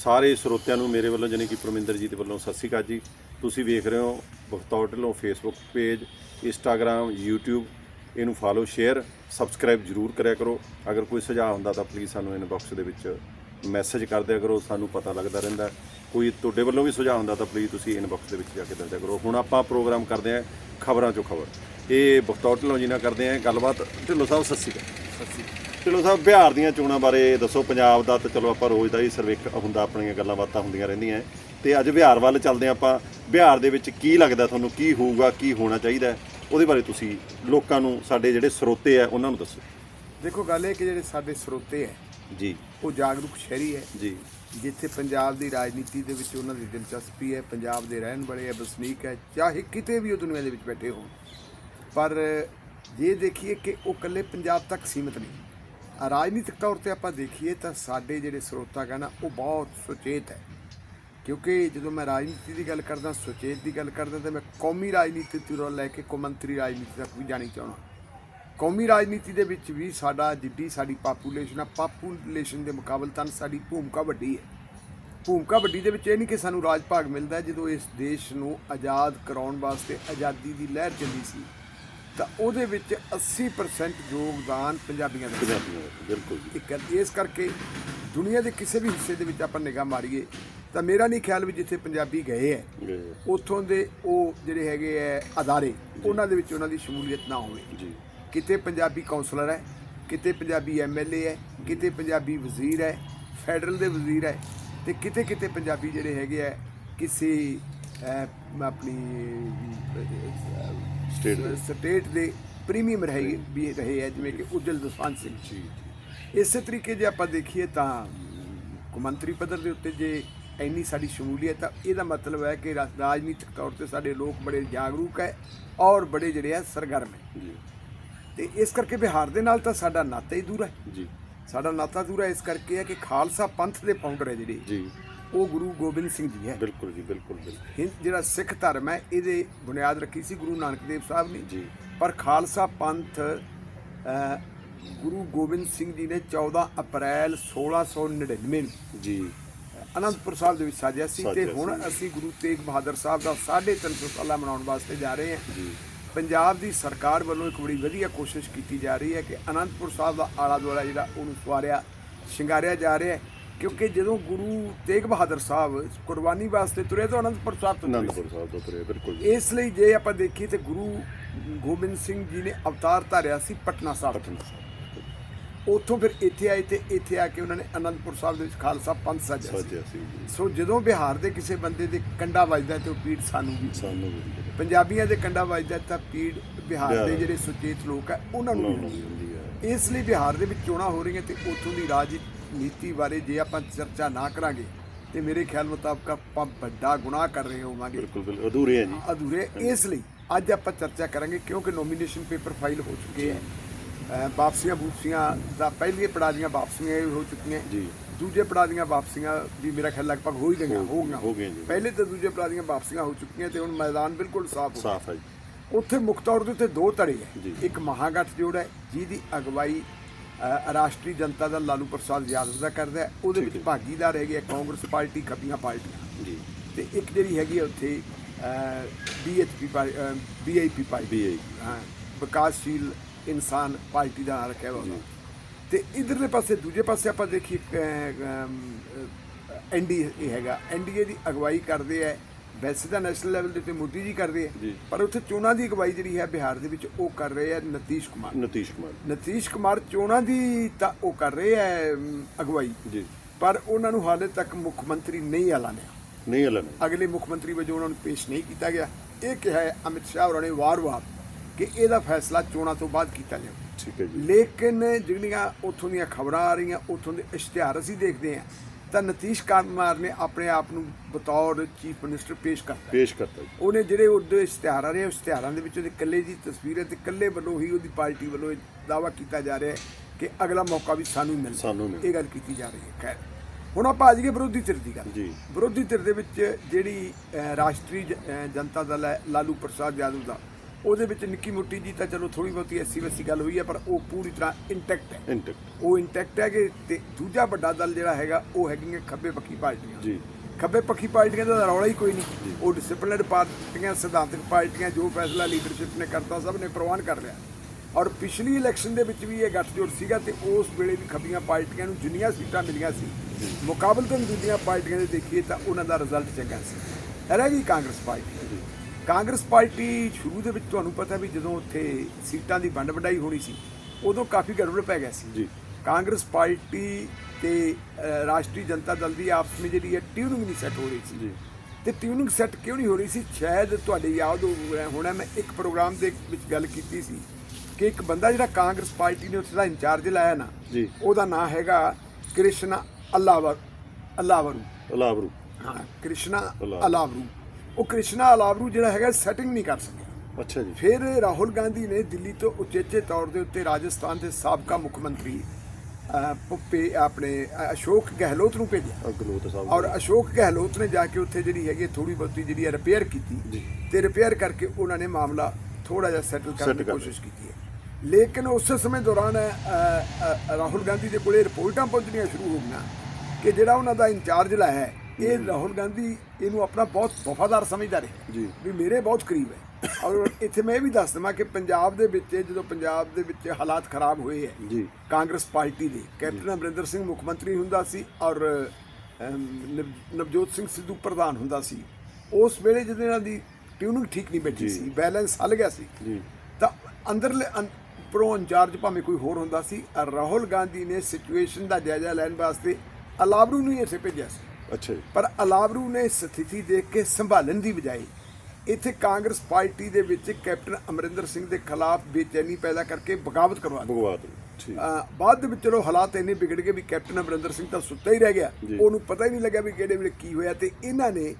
ਸਾਰੇ ਸਰੋਤਿਆਂ ਨੂੰ ਮੇਰੇ ਵੱਲੋਂ ਜਾਣੀ ਕਿ ਪਰਮਿੰਦਰ ਜੀ ਦੇ ਵੱਲੋਂ ਸਤਿ ਸ਼੍ਰੀ ਅਕਾਲ ਜੀ। ਤੁਸੀਂ ਵੇਖ ਰਹੇ ਹੋ Bakhtaur Dhillon Facebook page Instagram YouTube ਇਹਨੂੰ ਫਾਲੋ ਸ਼ੇਅਰ ਸਬਸਕ੍ਰਾਈਬ ਜਰੂਰ ਕਰਿਆ ਕਰੋ। ਅਗਰ ਕੋਈ ਸੁਝਾਅ ਹੁੰਦਾ ਤਾਂ ਪਲੀਜ਼ ਸਾਨੂੰ ਇਨਬਾਕਸ ਦੇ ਵਿੱਚ ਮੈਸੇਜ ਕਰ ਦਿਆ ਕਰੋ, ਸਾਨੂੰ ਪਤਾ ਲੱਗਦਾ ਰਹਿੰਦਾ ਕੋਈ ਤੁਹਾਡੇ ਵੱਲੋਂ ਵੀ ਸੁਝਾਅ ਹੁੰਦਾ ਤਾਂ ਪਲੀਜ਼ ਤੁਸੀਂ ਇਨਬਾਕਸ ਦੇ ਵਿੱਚ ਜਾ ਕੇ ਦੱਸਿਆ ਕਰੋ। ਹੁਣ ਆਪਾਂ ਪ੍ਰੋਗਰਾਮ ਕਰਦੇ ਹਾਂ ਖਬਰਾਂ ਚੋਂ ਖਬਰ। ਇਹ ਬਖਤੌਰ ਢਿੱਲੋਂ ਜੀ ਨਾਲ ਕਰਦੇ ਹਾਂ ਗੱਲਬਾਤ। ਢਿੱਲੋਂ ਸਾਹਿਬ, ਸਤਿ ਸ਼੍ਰੀ ਅਕਾਲ। ਸਤਿ ਸ੍ਰੀ ਅਕਾਲ। ਢਿੱਲੋਂ ਸਾਹਿਬ ਬਿਹਾਰ ਦੀਆਂ ਚੋਣਾਂ ਬਾਰੇ ਦੱਸੋ। ਪੰਜਾਬ ਦਾ ਤਾਂ ਚਲੋ ਆਪਾਂ ਰੋਜ਼ ਦਾ ਹੀ ਸਰਵੇਖ ਹੁੰਦਾ ਆਪਣੀਆਂ ਗੱਲਾਂ ਬਾਤਾਂ ਹੁੰਦੀਆਂ ਰਹਿੰਦੀਆਂ। ਤੇ ਅੱਜ ਬਿਹਾਰ ਵੱਲ ਚੱਲਦੇ ਆਪਾਂ। ਬਿਹਾਰ ਦੇ ਵਿੱਚ ਕੀ ਲੱਗਦਾ ਤੁਹਾਨੂੰ ਕੀ ਹੋਊਗਾ ਕੀ ਹੋਣਾ ਚਾਹੀਦਾ? ਉਹਦੇ ਬਾਰੇ ਤੁਸੀਂ ਲੋਕਾਂ ਨੂੰ ਸਾਡੇ ਜਿਹੜੇ ਸਰੋਤੇ ਆ ਉਹਨਾਂ ਨੂੰ ਦੱਸੋ। ਦੇਖੋ ਗੱਲ ਇਹ ਕਿ ਜਿਹੜੇ ਸਾਡੇ ਸਰੋਤੇ ਹੈ ਜੀ। ਉਹ ਜਾਗਰੂਕ ਸ਼ਹਿਰੀ ਹੈ ਜੀ। ਜਿੱਥੇ ਪੰਜਾਬ ਦੀ ਰਾਜਨੀਤੀ ਦੇ ਵਿੱਚ ਉਹਨਾਂ ਦੀ ਦਿਲਚਸਪੀ ਹੈ ਪੰਜਾਬ ਦੇ ਰਹਿਣ ਵਾਲੇ ਹੈ ਵਸਨੀਕ ਹੈ ਚਾਹੇ ਕਿਤੇ ਵੀ ਉਹ ਦੁਨੀਆ ਦੇ ਵਿੱਚ ਬੈਠੇ ਹੋਣ। ਪਰ ਜੇ ਦੇਖੀਏ ਕਿ ਉਹ ਇਕੱਲੇ ਪੰਜਾਬ ਤੱਕ ਸੀਮਿਤ ਨਹੀਂ। ਰਾਜਨੀਤਿਕ ਤੌਰ ਤੇ ਆਪਾਂ ਦੇਖੀਏ ਤਾਂ ਸਾਡੇ ਜਿਹੜੇ ਸਰੋਤਾ ਕਹਿਣਾ ਉਹ ਬਹੁਤ ਸੁਚੇਤ ਹੈ। ਕਿਉਂਕਿ ਜਦੋਂ ਮੈਂ ਰਾਜਨੀਤੀ ਦੀ ਗੱਲ ਕਰਦਾ, ਸੁਚੇਤ ਦੀ ਗੱਲ ਕਰਦਾ, ਤਾਂ ਮੈਂ ਕੌਮੀ ਰਾਜਨੀਤੀ ਤੋਂ ਲੈ ਕੇ ਕੌਮਾਂਤਰੀ ਰਾਜਨੀਤੀ ਤੱਕ ਵੀ ਜਾਣੀ ਚਾਹਣਾ ਕੌਮੀ ਰਾਜਨੀਤੀ ਦੇ ਵਿੱਚ ਵੀ ਸਾਡਾ ਜਿੱਡੀ ਸਾਡੀ ਪਾਪੂਲੇਸ਼ਨ ਆ ਪਾਪੂਲੇਸ਼ਨ ਦੇ ਮੁਕਾਬਲਤਨ ਸਾਡੀ ਭੂਮਿਕਾ ਵੱਡੀ ਹੈ। ਭੂਮਿਕਾ ਵੱਡੀ ਦੇ ਵਿੱਚ ਇਹ ਨਹੀਂ ਕਿ ਸਾਨੂੰ ਰਾਜ ਭਾਗ ਮਿਲਦਾ ਜਦੋਂ ਇਸ ਦੇਸ਼ ਨੂੰ ਆਜ਼ਾਦ ਕਰਾਉਣ ਵਾਸਤੇ ਆਜ਼ਾਦੀ ਦੀ ਲਹਿਰ ਚੱਲੀ ਸੀ। ਤਾਂ ਉਹਦੇ ਵਿੱਚ 80% ਯੋਗਦਾਨ ਪੰਜਾਬੀਆਂ ਦਾ ਸੀ। ਪੰਜਾਬੀਆਂ ਦਾ ਬਿਲਕੁਲ ਜੀ ਕਰ- ਇਸ ਕਰਕੇ ਦੁਨੀਆ ਦੇ ਕਿਸੇ ਵੀ ਹਿੱਸੇ ਦੇ ਵਿੱਚ ਆਪਾਂ ਨਿਗਾਹ ਮਾਰੀਏ ਤਾਂ ਮੇਰਾ ਨਹੀਂ ਖਿਆਲ ਵੀ ਜਿੱਥੇ ਪੰਜਾਬੀ ਗਏ ਹੈ ਗਏ। ਉੱਥੋਂ ਦੇ ਉਹ ਜਿਹੜੇ ਹੈਗੇ ਹੈ ਅਦਾਰੇ ਉਹਨਾਂ ਦੇ ਵਿੱਚ ਉਹਨਾਂ ਦੀ ਸ਼ਮੂਲੀਅਤ ਨਾ ਹੋਵੇ ਜੀ ਕਿਤੇ ਪੰਜਾਬੀ ਕਾਉਂਸਲਰ ਹੈ ਕਿਤੇ ਪੰਜਾਬੀ ਐਮਐਲਏ ਹੈ ਕਿਤੇ ਪੰਜਾਬੀ ਵਜ਼ੀਰ ਹੈ ਫੈਡਰਲ ਦੇ ਵਜ਼ੀਰ ਹੈ ਤੇ ਕਿਤੇ ਕਿਤੇ ਪੰਜਾਬੀ ਜਿਹੜੇ ਹੈਗੇ ਹੈ ਕਿਸੇ ਅਹ, ਆਪਣੀ State ਦੇ। ਸਟੇਟ ਦੇ ਪ੍ਰੀਮੀਅਮ ਰਹੇ ਵੀ ਰਹੇ ਹੈ ਜਿਵੇਂ ਕਿ ਉਜਲ ਦਸਵੰਤ ਸਿੰਘ। ਜੀ ਇਸੇ ਤਰੀਕੇ ਜੇ ਆਪਾਂ ਦੇਖੀਏ ਤਾਂ ਕੌਮਾਂਤਰੀ ਪੱਧਰ ਦੇ ਉੱਤੇ ਜੇ ਇੰਨੀ ਸਾਡੀ ਸ਼ਮੂਲੀਅਤ ਆ ਇਹਦਾ ਮਤਲਬ ਹੈ ਕਿ ਰਾਜਨੀਤਿਕ ਤੌਰ ਤੇ ਸਾਡੇ ਲੋਕ ਬੜੇ ਜਾਗਰੂਕ ਹੈ ਔਰ ਬੜੇ ਜਿਹੜੇ ਆ ਸਰਗਰਮ ਹੈ। ਤੇ ਇਸ ਕਰਕੇ ਬਿਹਾਰ ਦੇ ਨਾਲ ਤਾਂ ਸਾਡਾ ਨਾਤਾ ਹੀ ਦੂਰ ਹੈ। ਜੀ। ਸਾਡਾ ਨਾਤਾ ਦੂਰ ਹੈ ਇਸ ਕਰਕੇ ਹੈ ਕਿ ਖਾਲਸਾ ਪੰਥ ਦੇ ਫਾਊਂਡਰ ਹੈ ਜਿਹੜੇ। ਜੀ। ਉਹ ਗੁਰੂ ਗੋਬਿੰਦ ਸਿੰਘ ਜੀ ਹੈ। ਬਿਲਕੁਲ ਜੀ ਬਿਲਕੁਲ ਬਿਲਕੁਲ। ਹਿੰਦ ਜਿਹੜਾ ਸਿੱਖ ਧਰਮ ਹੈ ਇਹਦੇ ਬੁਨਿਆਦ ਰੱਖੀ ਸੀ ਗੁਰੂ ਨਾਨਕ ਦੇਵ ਸਾਹਿਬ ਨੇ। ਜੀ। ਪਰ ਖਾਲਸਾ ਪੰਥ ਗੁਰੂ ਗੋਬਿੰਦ ਸਿੰਘ ਜੀ ਨੇ 14 ਅਪ੍ਰੈਲ 1699 ਨੂੰ ਜੀ। ਅਨੰਦਪੁਰ ਸਾਹਿਬ ਦੇ ਵਿੱਚ ਸਾਜਿਆ ਸੀ ਤੇ ਸਾਜਿਆ ਹੁਣ ਸੀ। ਅਸੀਂ ਗੁਰੂ ਤੇਗ ਬਹਾਦਰ ਸਾਹਿਬ ਦਾ 350 ਸਾਲਾ ਮਨਾਉਣ ਵਾਸਤੇ ਜਾ ਰਹੇ ਹਾਂ। ਜੀ। ਪੰਜਾਬ ਦੀ ਸਰਕਾਰ ਵੱਲੋਂ ਇੱਕ ਬੜੀ ਵਧੀਆ ਕੋਸ਼ਿਸ਼ ਕੀਤੀ ਜਾ ਰਹੀ ਹੈ ਕਿ ਅਨੰਦਪੁਰ ਸਾਹਿਬ ਦਾ ਆਲਾ ਦੁਆਲਾ ਜਿਹੜਾ ਉਹਨੂੰ ਸਵਾਰਿਆ ਸ਼ਿੰਗਾਰਿਆ ਜਾ ਰਿਹਾ ਹੈ। ਕਿਉਂਕਿ ਜਦੋਂ ਗੁਰੂ ਤੇਗ ਬਹਾਦਰ ਸਾਹਿਬ ਕੁਰਬਾਨੀ ਵਾਸਤੇ ਤੁਰੇ ਤਾਂ ਅਨੰਦਪੁਰ ਸਾਹਿਬ ਤੋਂ। ਅਨੰਦਪੁਰ ਸਾਹਿਬ ਤੋਂ ਤੁਰੇ ਬਿਲਕੁਲ ਇਸ ਲਈ ਜੇ ਆਪਾਂ ਦੇਖੀਏ ਤੇ ਗੁਰੂ ਗੋਬਿੰਦ ਸਿੰਘ ਜੀ ਨੇ ਅਵਤਾਰ ਧਾਰਿਆ ਸੀ ਪਟਨਾ ਸਾਹਿਬ ਤੋਂ। ਉੱਥੋਂ ਫਿਰ ਇੱਥੇ ਆਏ ਤੇ ਇੱਥੇ ਆ ਕੇ ਉਹਨਾਂ ਨੇ ਅਨੰਦਪੁਰ ਸਾਹਿਬ ਦੇ ਵਿੱਚ ਖਾਲਸਾ ਪੰਥ ਸਾਜਿਆ ਸੀ ਸੀ ਜਦੋਂ ਬਿਹਾਰ ਦੇ ਕਿਸੇ ਬੰਦੇ ਦੇ ਕੰਡਾ ਵੱਜਦਾ ਤੇ ਉਹ ਪੀੜ ਸਾਨੂੰ ਵੀ ਸਾਨੂੰ ਵੀ। ਪੰਜਾਬੀਆਂ ਦੇ ਕੰਡਾ ਵੱਜਦਾ ਤਾਂ ਪੀੜ ਬਿਹਾਰ ਦੇ। ਜਿਹੜੇ ਸੁਚੇਤ ਲੋਕ ਆ ਉਹਨਾਂ ਨੂੰ ਵੀ ਹੁੰਦੀ ਹੈ। ਹੁੰਦੀ ਹੈ ਇਸ ਲਈ ਬਿਹਾਰ ਦੇ ਵਿੱਚ ਚੋਣਾਂ ਹੋ ਰਹੀਆਂ ਤੇ ਉੱਥੋਂ ਦੀ ਰਾਜਨੀਤੀ ਬਾਰੇ ਜੇ ਆਪਾਂ ਚਰਚਾ ਨਾ ਕਰਾਂਗੇ ਤੇ ਮੇਰੇ ਖਿਆਲ ਮੁਤਾਬਕ ਆਪਾਂ ਵੱਡਾ ਗੁਨਾਹ ਕਰ ਰਹੇ ਹੋਵਾਂਗੇ। ਬਿਲਕੁਲ ਬਿਲਕੁਲ। ਅਧੂਰੇ ਹੈ ਜੀ। ਅਧੂਰੇ। ਇਸ ਲਈ ਅੱਜ ਆਪਾਂ ਚਰਚਾ ਕਰਾਂਗੇ ਕਿਉਂਕਿ ਨੋਮੀਨੇਸ਼ਨ ਪੇਪਰ ਫਾਈਲ ਹੋ ਚੁੱਕੇ ਹੈ। ਵਾਪਸੀਆਂ ਬੂਪਸੀਆਂ ਦਾ ਪਹਿਲੀਏ ਪੜਾਅ ਦੀਆਂ ਵਾਪਸੀਆਂ ਹੋ ਚੁੱਕੀਆਂ। ਜੀ। ਦੂਜੇ ਪੜਾਅ ਦੀਆਂ ਵਾਪਸੀਆਂ ਵੀ ਮੇਰਾ ਖਿਆਲ ਲਗਭਗ ਹੋ ਹੀ ਗਈਆਂ ਹੋ- ਗਈਆਂ। ਹੋ ਗਈਆਂ ਜੀ। ਪਹਿਲੇ ਤੇ ਦੂਜੇ ਪੜਾਅ ਦੀਆਂ ਵਾਪਸੀਆਂ ਹੋ ਚੁੱਕੀਆਂ ਤੇ ਹੁਣ ਮੈਦਾਨ ਬਿਲਕੁਲ ਸਾਫ਼ ਹੋ ਸਾਫ਼ ਹੈ ਜੀ। ਉੱਥੇ ਮੁੱਖ ਤੌਰ ਦੇ ਉੱਤੇ ਦੋ ਧੜੇ ਹੈ। ਇੱਕ ਮਹਾਗਠ ਜੋੜ ਹੈ ਜਿਹਦੀ ਅਗਵਾਈ ਰਾਸ਼ਟਰੀ ਜਨਤਾ ਦਲ ਲਾਲੂ ਪ੍ਰਸਾਦ ਯਾਦਵ ਦਾ ਕਰਦਾ ਉਹਦੇ ਵਿੱਚ ਭਾਗੀਦਾਰ ਹੈਗੇ ਆ ਕਾਂਗਰਸ ਪਾਰਟੀ ਖੱਬੀਆਂ ਪਾਰਟੀਆਂ। ਜੀ। ਤੇ ਇੱਕ ਜਿਹੜੀ ਹੈਗੀ ਉੱਥੇ ਬੀਐਚਪੀ ਬੀਆਈਪੀ ਪਾਰਟੀ। ਹਾਂ ਵਿਕਾਸਸ਼ੀਲ ਇਨਸਾਨ ਪਾਰਟੀ ਦਾ ਨਾਂ ਰੱਖਿਆ ਹੋਇਆ। ਤੇ ਇਧਰਲੇ ਪਾਸੇ ਦੂਜੇ ਪਾਸੇ ਆਪਾਂ ਦੇਖੀਏ ਐਨਡੀਏ ਹੈਗਾ। ਐਨਡੀਏ ਦੀ ਅਗਵਾਈ ਕਰਦੇ ਆ। ਵੈਸੇ ਤਾਂ ਨੈਸ਼ਨਲ ਲੈਵਲ ਦੇ ਉੱਤੇ ਮੋਦੀ ਜੀ ਕਰਦੇ ਆ। ਪਰ ਉੱਥੇ ਚੋਣਾਂ ਦੀ ਅਗਵਾਈ ਜਿਹੜੀ ਹੈ ਬਿਹਾਰ ਦੇ ਵਿੱਚ ਉਹ ਕਰ ਰਹੇ ਆ ਨਤੀਸ਼ ਕੁਮਾਰ। ਨਤੀਸ਼ ਕੁਮਾਰ। ਨਤੀਸ਼ ਕੁਮਾਰ ਚੋਣਾਂ ਦੀ ਤਾਂ ਉਹ ਕਰ ਰਹੇ ਆ ਅਗਵਾਈ। ਜੀ। ਪਰ ਉਹਨਾਂ ਨੂੰ ਹਾਲੇ ਤੱਕ ਮੁੱਖ ਮੰਤਰੀ ਨਹੀਂ ਐਲਾਨਿਆ। ਨਹੀਂ ਹਲਣ ਅਗਲੇ ਮੁੱਖ ਮੰਤਰੀ ਵਜੋਂ ਉਹਨਾਂ ਨੂੰ ਪੇਸ਼ ਨਹੀਂ ਕੀਤਾ ਗਿਆ। ਇਹ ਕਿਹਾ ਹੈ ਅਮਿਤ ਸ਼ਾਹ ਹੋਰਾਂ ਨੇ ਵਾਰ-ਵਾਰ ਕਿ ਇਹਦਾ ਫੈਸਲਾ ਚੋਣਾਂ ਤੋਂ ਬਾਅਦ ਕੀਤਾ ਜਾਵੇ। ਠੀਕ ਹੈ ਜੀ। ਲੇਕਿਨ ਜਿਹੜੀਆਂ ਉੱਥੋਂ ਦੀਆਂ ਖਬਰਾਂ ਆ ਰਹੀਆਂ ਉੱਥੋਂ ਦੇ ਇਸ਼ਤਿਹਾਰ ਅਸੀਂ ਦੇਖਦੇ ਹਾਂ। ਤਾਂ ਨਤੀਸ਼ ਕੁਮਾਰ ਨੇ ਆਪਣੇ ਆਪ ਨੂੰ ਬਤੌਰ ਚੀਫ ਮਿਨਿਸਟਰ ਪੇਸ਼ ਕਰਤਾ। ਪੇਸ਼ ਕਰਤਾ ਜੀ। ਉਹਨੇ ਜਿਹੜੇ ਉਹਦੇ ਇਸ਼ਤਿਹਾਰ ਆ ਰਹੇ ਇਸ਼ਤਿਹਾਰਾਂ ਦੇ ਵਿੱਚ ਉਹਦੇ ਇਕੱਲੇ ਦੀ ਤਸਵੀਰ ਹੈ ਤੇ ਇਕੱਲੇ ਵੱਲੋਂ ਹੀ ਉਹਦੀ ਪਾਰਟੀ ਵੱਲੋਂ ਇਹ ਦਾਵਾ ਕੀਤਾ ਜਾ ਰਿਹਾ ਹੈ ਕਿ ਅਗਲਾ ਮੌਕਾ ਵੀ ਸਾਨੂੰ ਹੀ। ਮਿਲਣਾ ਸਾਨੂੰ। ਇਹ ਗੱਲ ਕੀਤੀ ਜਾ ਰਹੀ ਹੈ ਖੈਰ। ਹੁਣ ਆਪਾਂ ਆ ਜਾਈਏ ਵਿਰੋਧੀ ਧਿਰ ਦੀ ਗੱਲ। ਜੀ। ਵਿਰੋਧੀ ਧਿਰ ਦੇ ਵਿੱਚ ਜਿਹੜੀ ਰਾਸ਼ਟਰੀ ਜਨਤਾ ਦਲ ਹੈ ਲਾਲੂ ਪ੍ਰਸਾਦ ਯਾਦਵ ਦਾ। ਉਹਦੇ ਵਿੱਚ ਨਿੱਕੀ ਮੁੱਟੀ ਜੀ ਤਾਂ ਚਲੋ ਥੋੜੀ ਬਹੁਤੀ ਐਸੀ ਵੈਸੀ ਗੱਲ ਹੋਈ ਹੈ ਪਰ ਉਹ ਪੂਰੀ ਤਰ੍ਹਾਂ ਇੰਟੈਕਟ ਹੈ। ਇੰਟੈਕਟ ਉਹ ਇੰਟੈਕਟ ਹੈ ਕਿ ਤੇ ਦੂਜਾ ਵੱਡਾ ਦਲ ਜਿਹੜਾ ਹੈਗਾ ਉਹ ਹੈਗੀਆਂ ਖੱਬੇ ਪੱਖੀ ਪਾਰਟੀਆਂ। ਜੀ। ਖੱਬੇ ਪੱਖੀ ਪਾਰਟੀਆਂ ਦਾ ਰੌਲਾ ਹੀ ਕੋਈ ਨਹੀਂ। ਉਹ ਡਿਸਪਲਿਨਡ ਪਾਰਟੀਆਂ ਸਿਧਾਂਤਕ ਪਾਰਟੀਆਂ ਜੋ ਫੈਸਲਾ ਲੀਡਰਸ਼ਿਪ ਨੇ ਕਰਤਾ ਸਭ ਨੇ ਪ੍ਰਵਾਨ ਕਰ ਲਿਆ। ਔਰ ਪਿਛਲੀ ਇਲੈਕਸ਼ਨ ਦੇ ਵਿੱਚ ਵੀ ਇਹ ਗੱਠਜੋੜ ਸੀਗਾ ਤੇ ਉਸ ਵੇਲੇ ਵੀ ਖੱਬੀਆਂ ਪਾਰਟੀਆਂ ਨੂੰ ਜਿੰਨੀਆਂ ਸੀਟਾਂ ਮਿਲੀਆਂ ਸੀ ਮੁਕਾਬਲਤਨ ਦੂਜੀਆਂ ਪਾਰਟੀਆਂ ਦੇ ਦੇਖੀਏ ਤਾਂ ਉਹਨਾਂ ਦਾ ਰਿਜ਼ਲਟ ਚੰਗਾ ਸੀ। ਰਹਿ ਗਈ ਕਾਂਗਰਸ ਪਾਰਟੀ। ਕਾਂਗਰਸ ਪਾਰਟੀ ਸ਼ੁਰੂ ਦੇ ਵਿੱਚ ਤੁਹਾਨੂੰ ਪਤਾ ਵੀ ਜਦੋਂ ਉੱਥੇ ਸੀਟਾਂ ਦੀ ਵੰਡ ਵਡਾਈ ਹੋਣੀ ਸੀ ਉਦੋਂ ਕਾਫੀ ਗੜਬੜ ਪੈ ਗਿਆ ਸੀ। ਜੀ। ਕਾਂਗਰਸ ਪਾਰਟੀ ਤੇ ਰਾਸ਼ਟਰੀ ਜਨਤਾ ਦਲ ਦੀ ਆਪਸ ਵਿੱਚ ਜਿਹੜੀ ਹੈ ਟਿਊਨਿੰਗ ਨਹੀਂ ਸੈੱਟ ਹੋ ਰਹੀ ਸੀ। ਜੀ। ਤੇ ਟਿਊਨਿੰਗ ਸੈੱਟ ਕਿਉਂ ਨਹੀਂ ਹੋ ਰਹੀ ਸੀ? ਸ਼ਾਇਦ ਤੁਹਾਡੇ ਯਾਦ ਹੋਣਾ ਮੈਂ ਇੱਕ ਪ੍ਰੋਗਰਾਮ ਦੇ ਵਿੱਚ ਗੱਲ ਕੀਤੀ ਸੀ ਕਿ ਇੱਕ ਬੰਦਾ ਜਿਹੜਾ ਕਾਂਗਰਸ ਪਾਰਟੀ ਨੇ ਉੱਥੇ ਦਾ ਇੰਚਾਰਜ ਲਾਇਆ ਨਾ ਜੀ। ਉਹਦਾ ਨਾਮ ਹੈਗਾ ਕ੍ਰਿਸ਼ਨਾ ਅਲਾਵਰ। ਅਲਾਵਰੂ। ਅਲਾਬਰੂ ਹਾਂ ਕ੍ਰਿਸ਼ਨਾ ਅਲਾਵਰੂ। ਉਹ ਕ੍ਰਿਸ਼ਨਾ ਅਲਾਵਰੂ ਜਿਹੜਾ ਹੈਗਾ ਸੈਟਿੰਗ ਨਹੀਂ ਕਰ ਸਕਿਆ। ਅੱਛਾ ਜੀ। ਫਿਰ ਰਾਹੁਲ ਗਾਂਧੀ ਨੇ ਦਿੱਲੀ ਤੋਂ ਉਚੇਚੇ ਤੌਰ ਦੇ ਉੱਤੇ ਰਾਜਸਥਾਨ ਦੇ ਸਾਬਕਾ ਮੁੱਖ ਮੰਤਰੀ ਭੁੱਪੇ ਆਪਣੇ ਅਸ਼ੋਕ ਗਹਿਲੋਤ ਨੂੰ ਭੇਜਿਆ। ਅਗਲੋਤ ਸਾਹਿਬ ਔਰ ਅਸ਼ੋਕ ਗਹਿਲੋਤ ਨੇ ਜਾ ਕੇ ਉੱਥੇ ਜਿਹੜੀ ਹੈਗੀ ਥੋੜੀ ਬਹੁਤੀ ਜਿਹੜੀ ਹੈ ਰਿਪੇਅਰ ਕੀਤੀ। ਤੇ ਰਿਪੇਅਰ ਕਰਕੇ ਉਹਨਾਂ ਨੇ ਮਾਮਲਾ ਥੋੜਾ ਜਿਹਾ ਸੈਟਲ ਕਰਨ ਦੀ ਕੋਸ਼ਿਸ਼ ਕੀਤੀ ਹੈ। ਲੇਕਿਨ ਉਸੇ ਸਮੇਂ ਦੌਰਾਨ ਰਾਹੁਲ ਗਾਂਧੀ ਦੇ ਕੋਲੇ ਰਿਪੋਰਟਾਂ ਪਹੁੰਚਣੀਆਂ ਸ਼ੁਰੂ ਹੋ ਗਈਆਂ ਕਿ ਜਿਹੜਾ ਉਹਨਾਂ ਦਾ ਇੰਚਾਰਜ ਲਾਇਆ ਹੈ ਇਹ ਰਾਹੁਲ ਗਾਂਧੀ ਇਹਨੂੰ ਆਪਣਾ ਬਹੁਤ ਵਫਾਦਾਰ ਸਮਝਦਾ ਰਿਹਾ। ਜੀ। ਵੀ ਮੇਰੇ ਬਹੁਤ ਕਰੀਬ ਹੈ। ਔਰ ਇੱਥੇ ਮੈਂ ਇਹ ਵੀ ਦੱਸ ਦਵਾਂ ਕਿ ਪੰਜਾਬ ਦੇ ਵਿੱਚ ਜਦੋਂ ਪੰਜਾਬ ਦੇ ਵਿੱਚ ਹਾਲਾਤ ਖਰਾਬ ਹੋਏ ਹੈ ਜੀ। ਕਾਂਗਰਸ ਪਾਰਟੀ ਦੇ ਕੈਪਟਨ ਅਮਰਿੰਦਰ ਸਿੰਘ ਮੁੱਖ ਮੰਤਰੀ ਹੁੰਦਾ ਸੀ ਔਰ ਨਵਜੋਤ ਸਿੰਘ ਸਿੱਧੂ ਪ੍ਰਧਾਨ ਹੁੰਦਾ ਸੀ। ਉਸ ਵੇਲੇ ਜਦੋਂ ਇਹਨਾਂ ਦੀ ਟਿਊਨਿੰਗ ਠੀਕ ਨਹੀਂ ਬੈਠੀ। ਸੀ ਬੈਲੈਂਸ ਹਲ ਗਿਆ ਸੀ ਜੀ। ਤਾਂ ਅੰਦਰਲੇ ਪ੍ਰੋ ਇੰਚਾਰਜ ਭਾਵੇਂ ਕੋਈ ਹੋਰ ਹੁੰਦਾ ਸੀ ਰਾਹੁਲ ਗਾਂਧੀ ਨੇ ਸਿਚੁਏਸ਼ਨ ਦਾ ਜਾਇਜ਼ਾ ਲੈਣ ਵਾਸਤੇ ਅਲਾਵਰੂ ਨੂੰ ਹੀ ਇੱਥੇ ਭੇਜਿਆ ਸੀ। ਅੱਛਾ ਜੀ ਪਰ ਅਲਾਵਰੂ ਨੇ ਸਥਿਤੀ ਦੇਖ ਕੇ ਸੰਭਾਲਣ ਦੀ ਬਜਾਏ ਇੱਥੇ ਕਾਂਗਰਸ ਪਾਰਟੀ ਦੇ ਵਿੱਚ ਕੈਪਟਨ ਅਮਰਿੰਦਰ ਸਿੰਘ ਦੇ ਖਿਲਾਫ ਬੇਚੈਨੀ ਪੈਦਾ ਕਰਕੇ ਬਗਾਵਤ ਕਰਵਾ ਦਿੱਤੀ ਭਗਵਾਤ ਠੀਕ ਬਾਅਦ ਦੇ ਵਿੱਚ ਚਲੋ ਹਾਲਾਤ ਇੰਨੇ ਵਿਗੜ ਗਏ ਵੀ ਕੈਪਟਨ ਅਮਰਿੰਦਰ ਸਿੰਘ ਤਾਂ ਸੁੱਤਾ ਹੀ ਰਹਿ ਗਿਆ ਜੀ। ਉਹਨੂੰ ਪਤਾ ਹੀ ਨਹੀਂ ਲੱਗਿਆ ਵੀ ਕਿਹੜੇ ਵੇਲੇ ਕੀ ਹੋਇਆ ਤੇ ਇਹਨਾਂ ਨੇ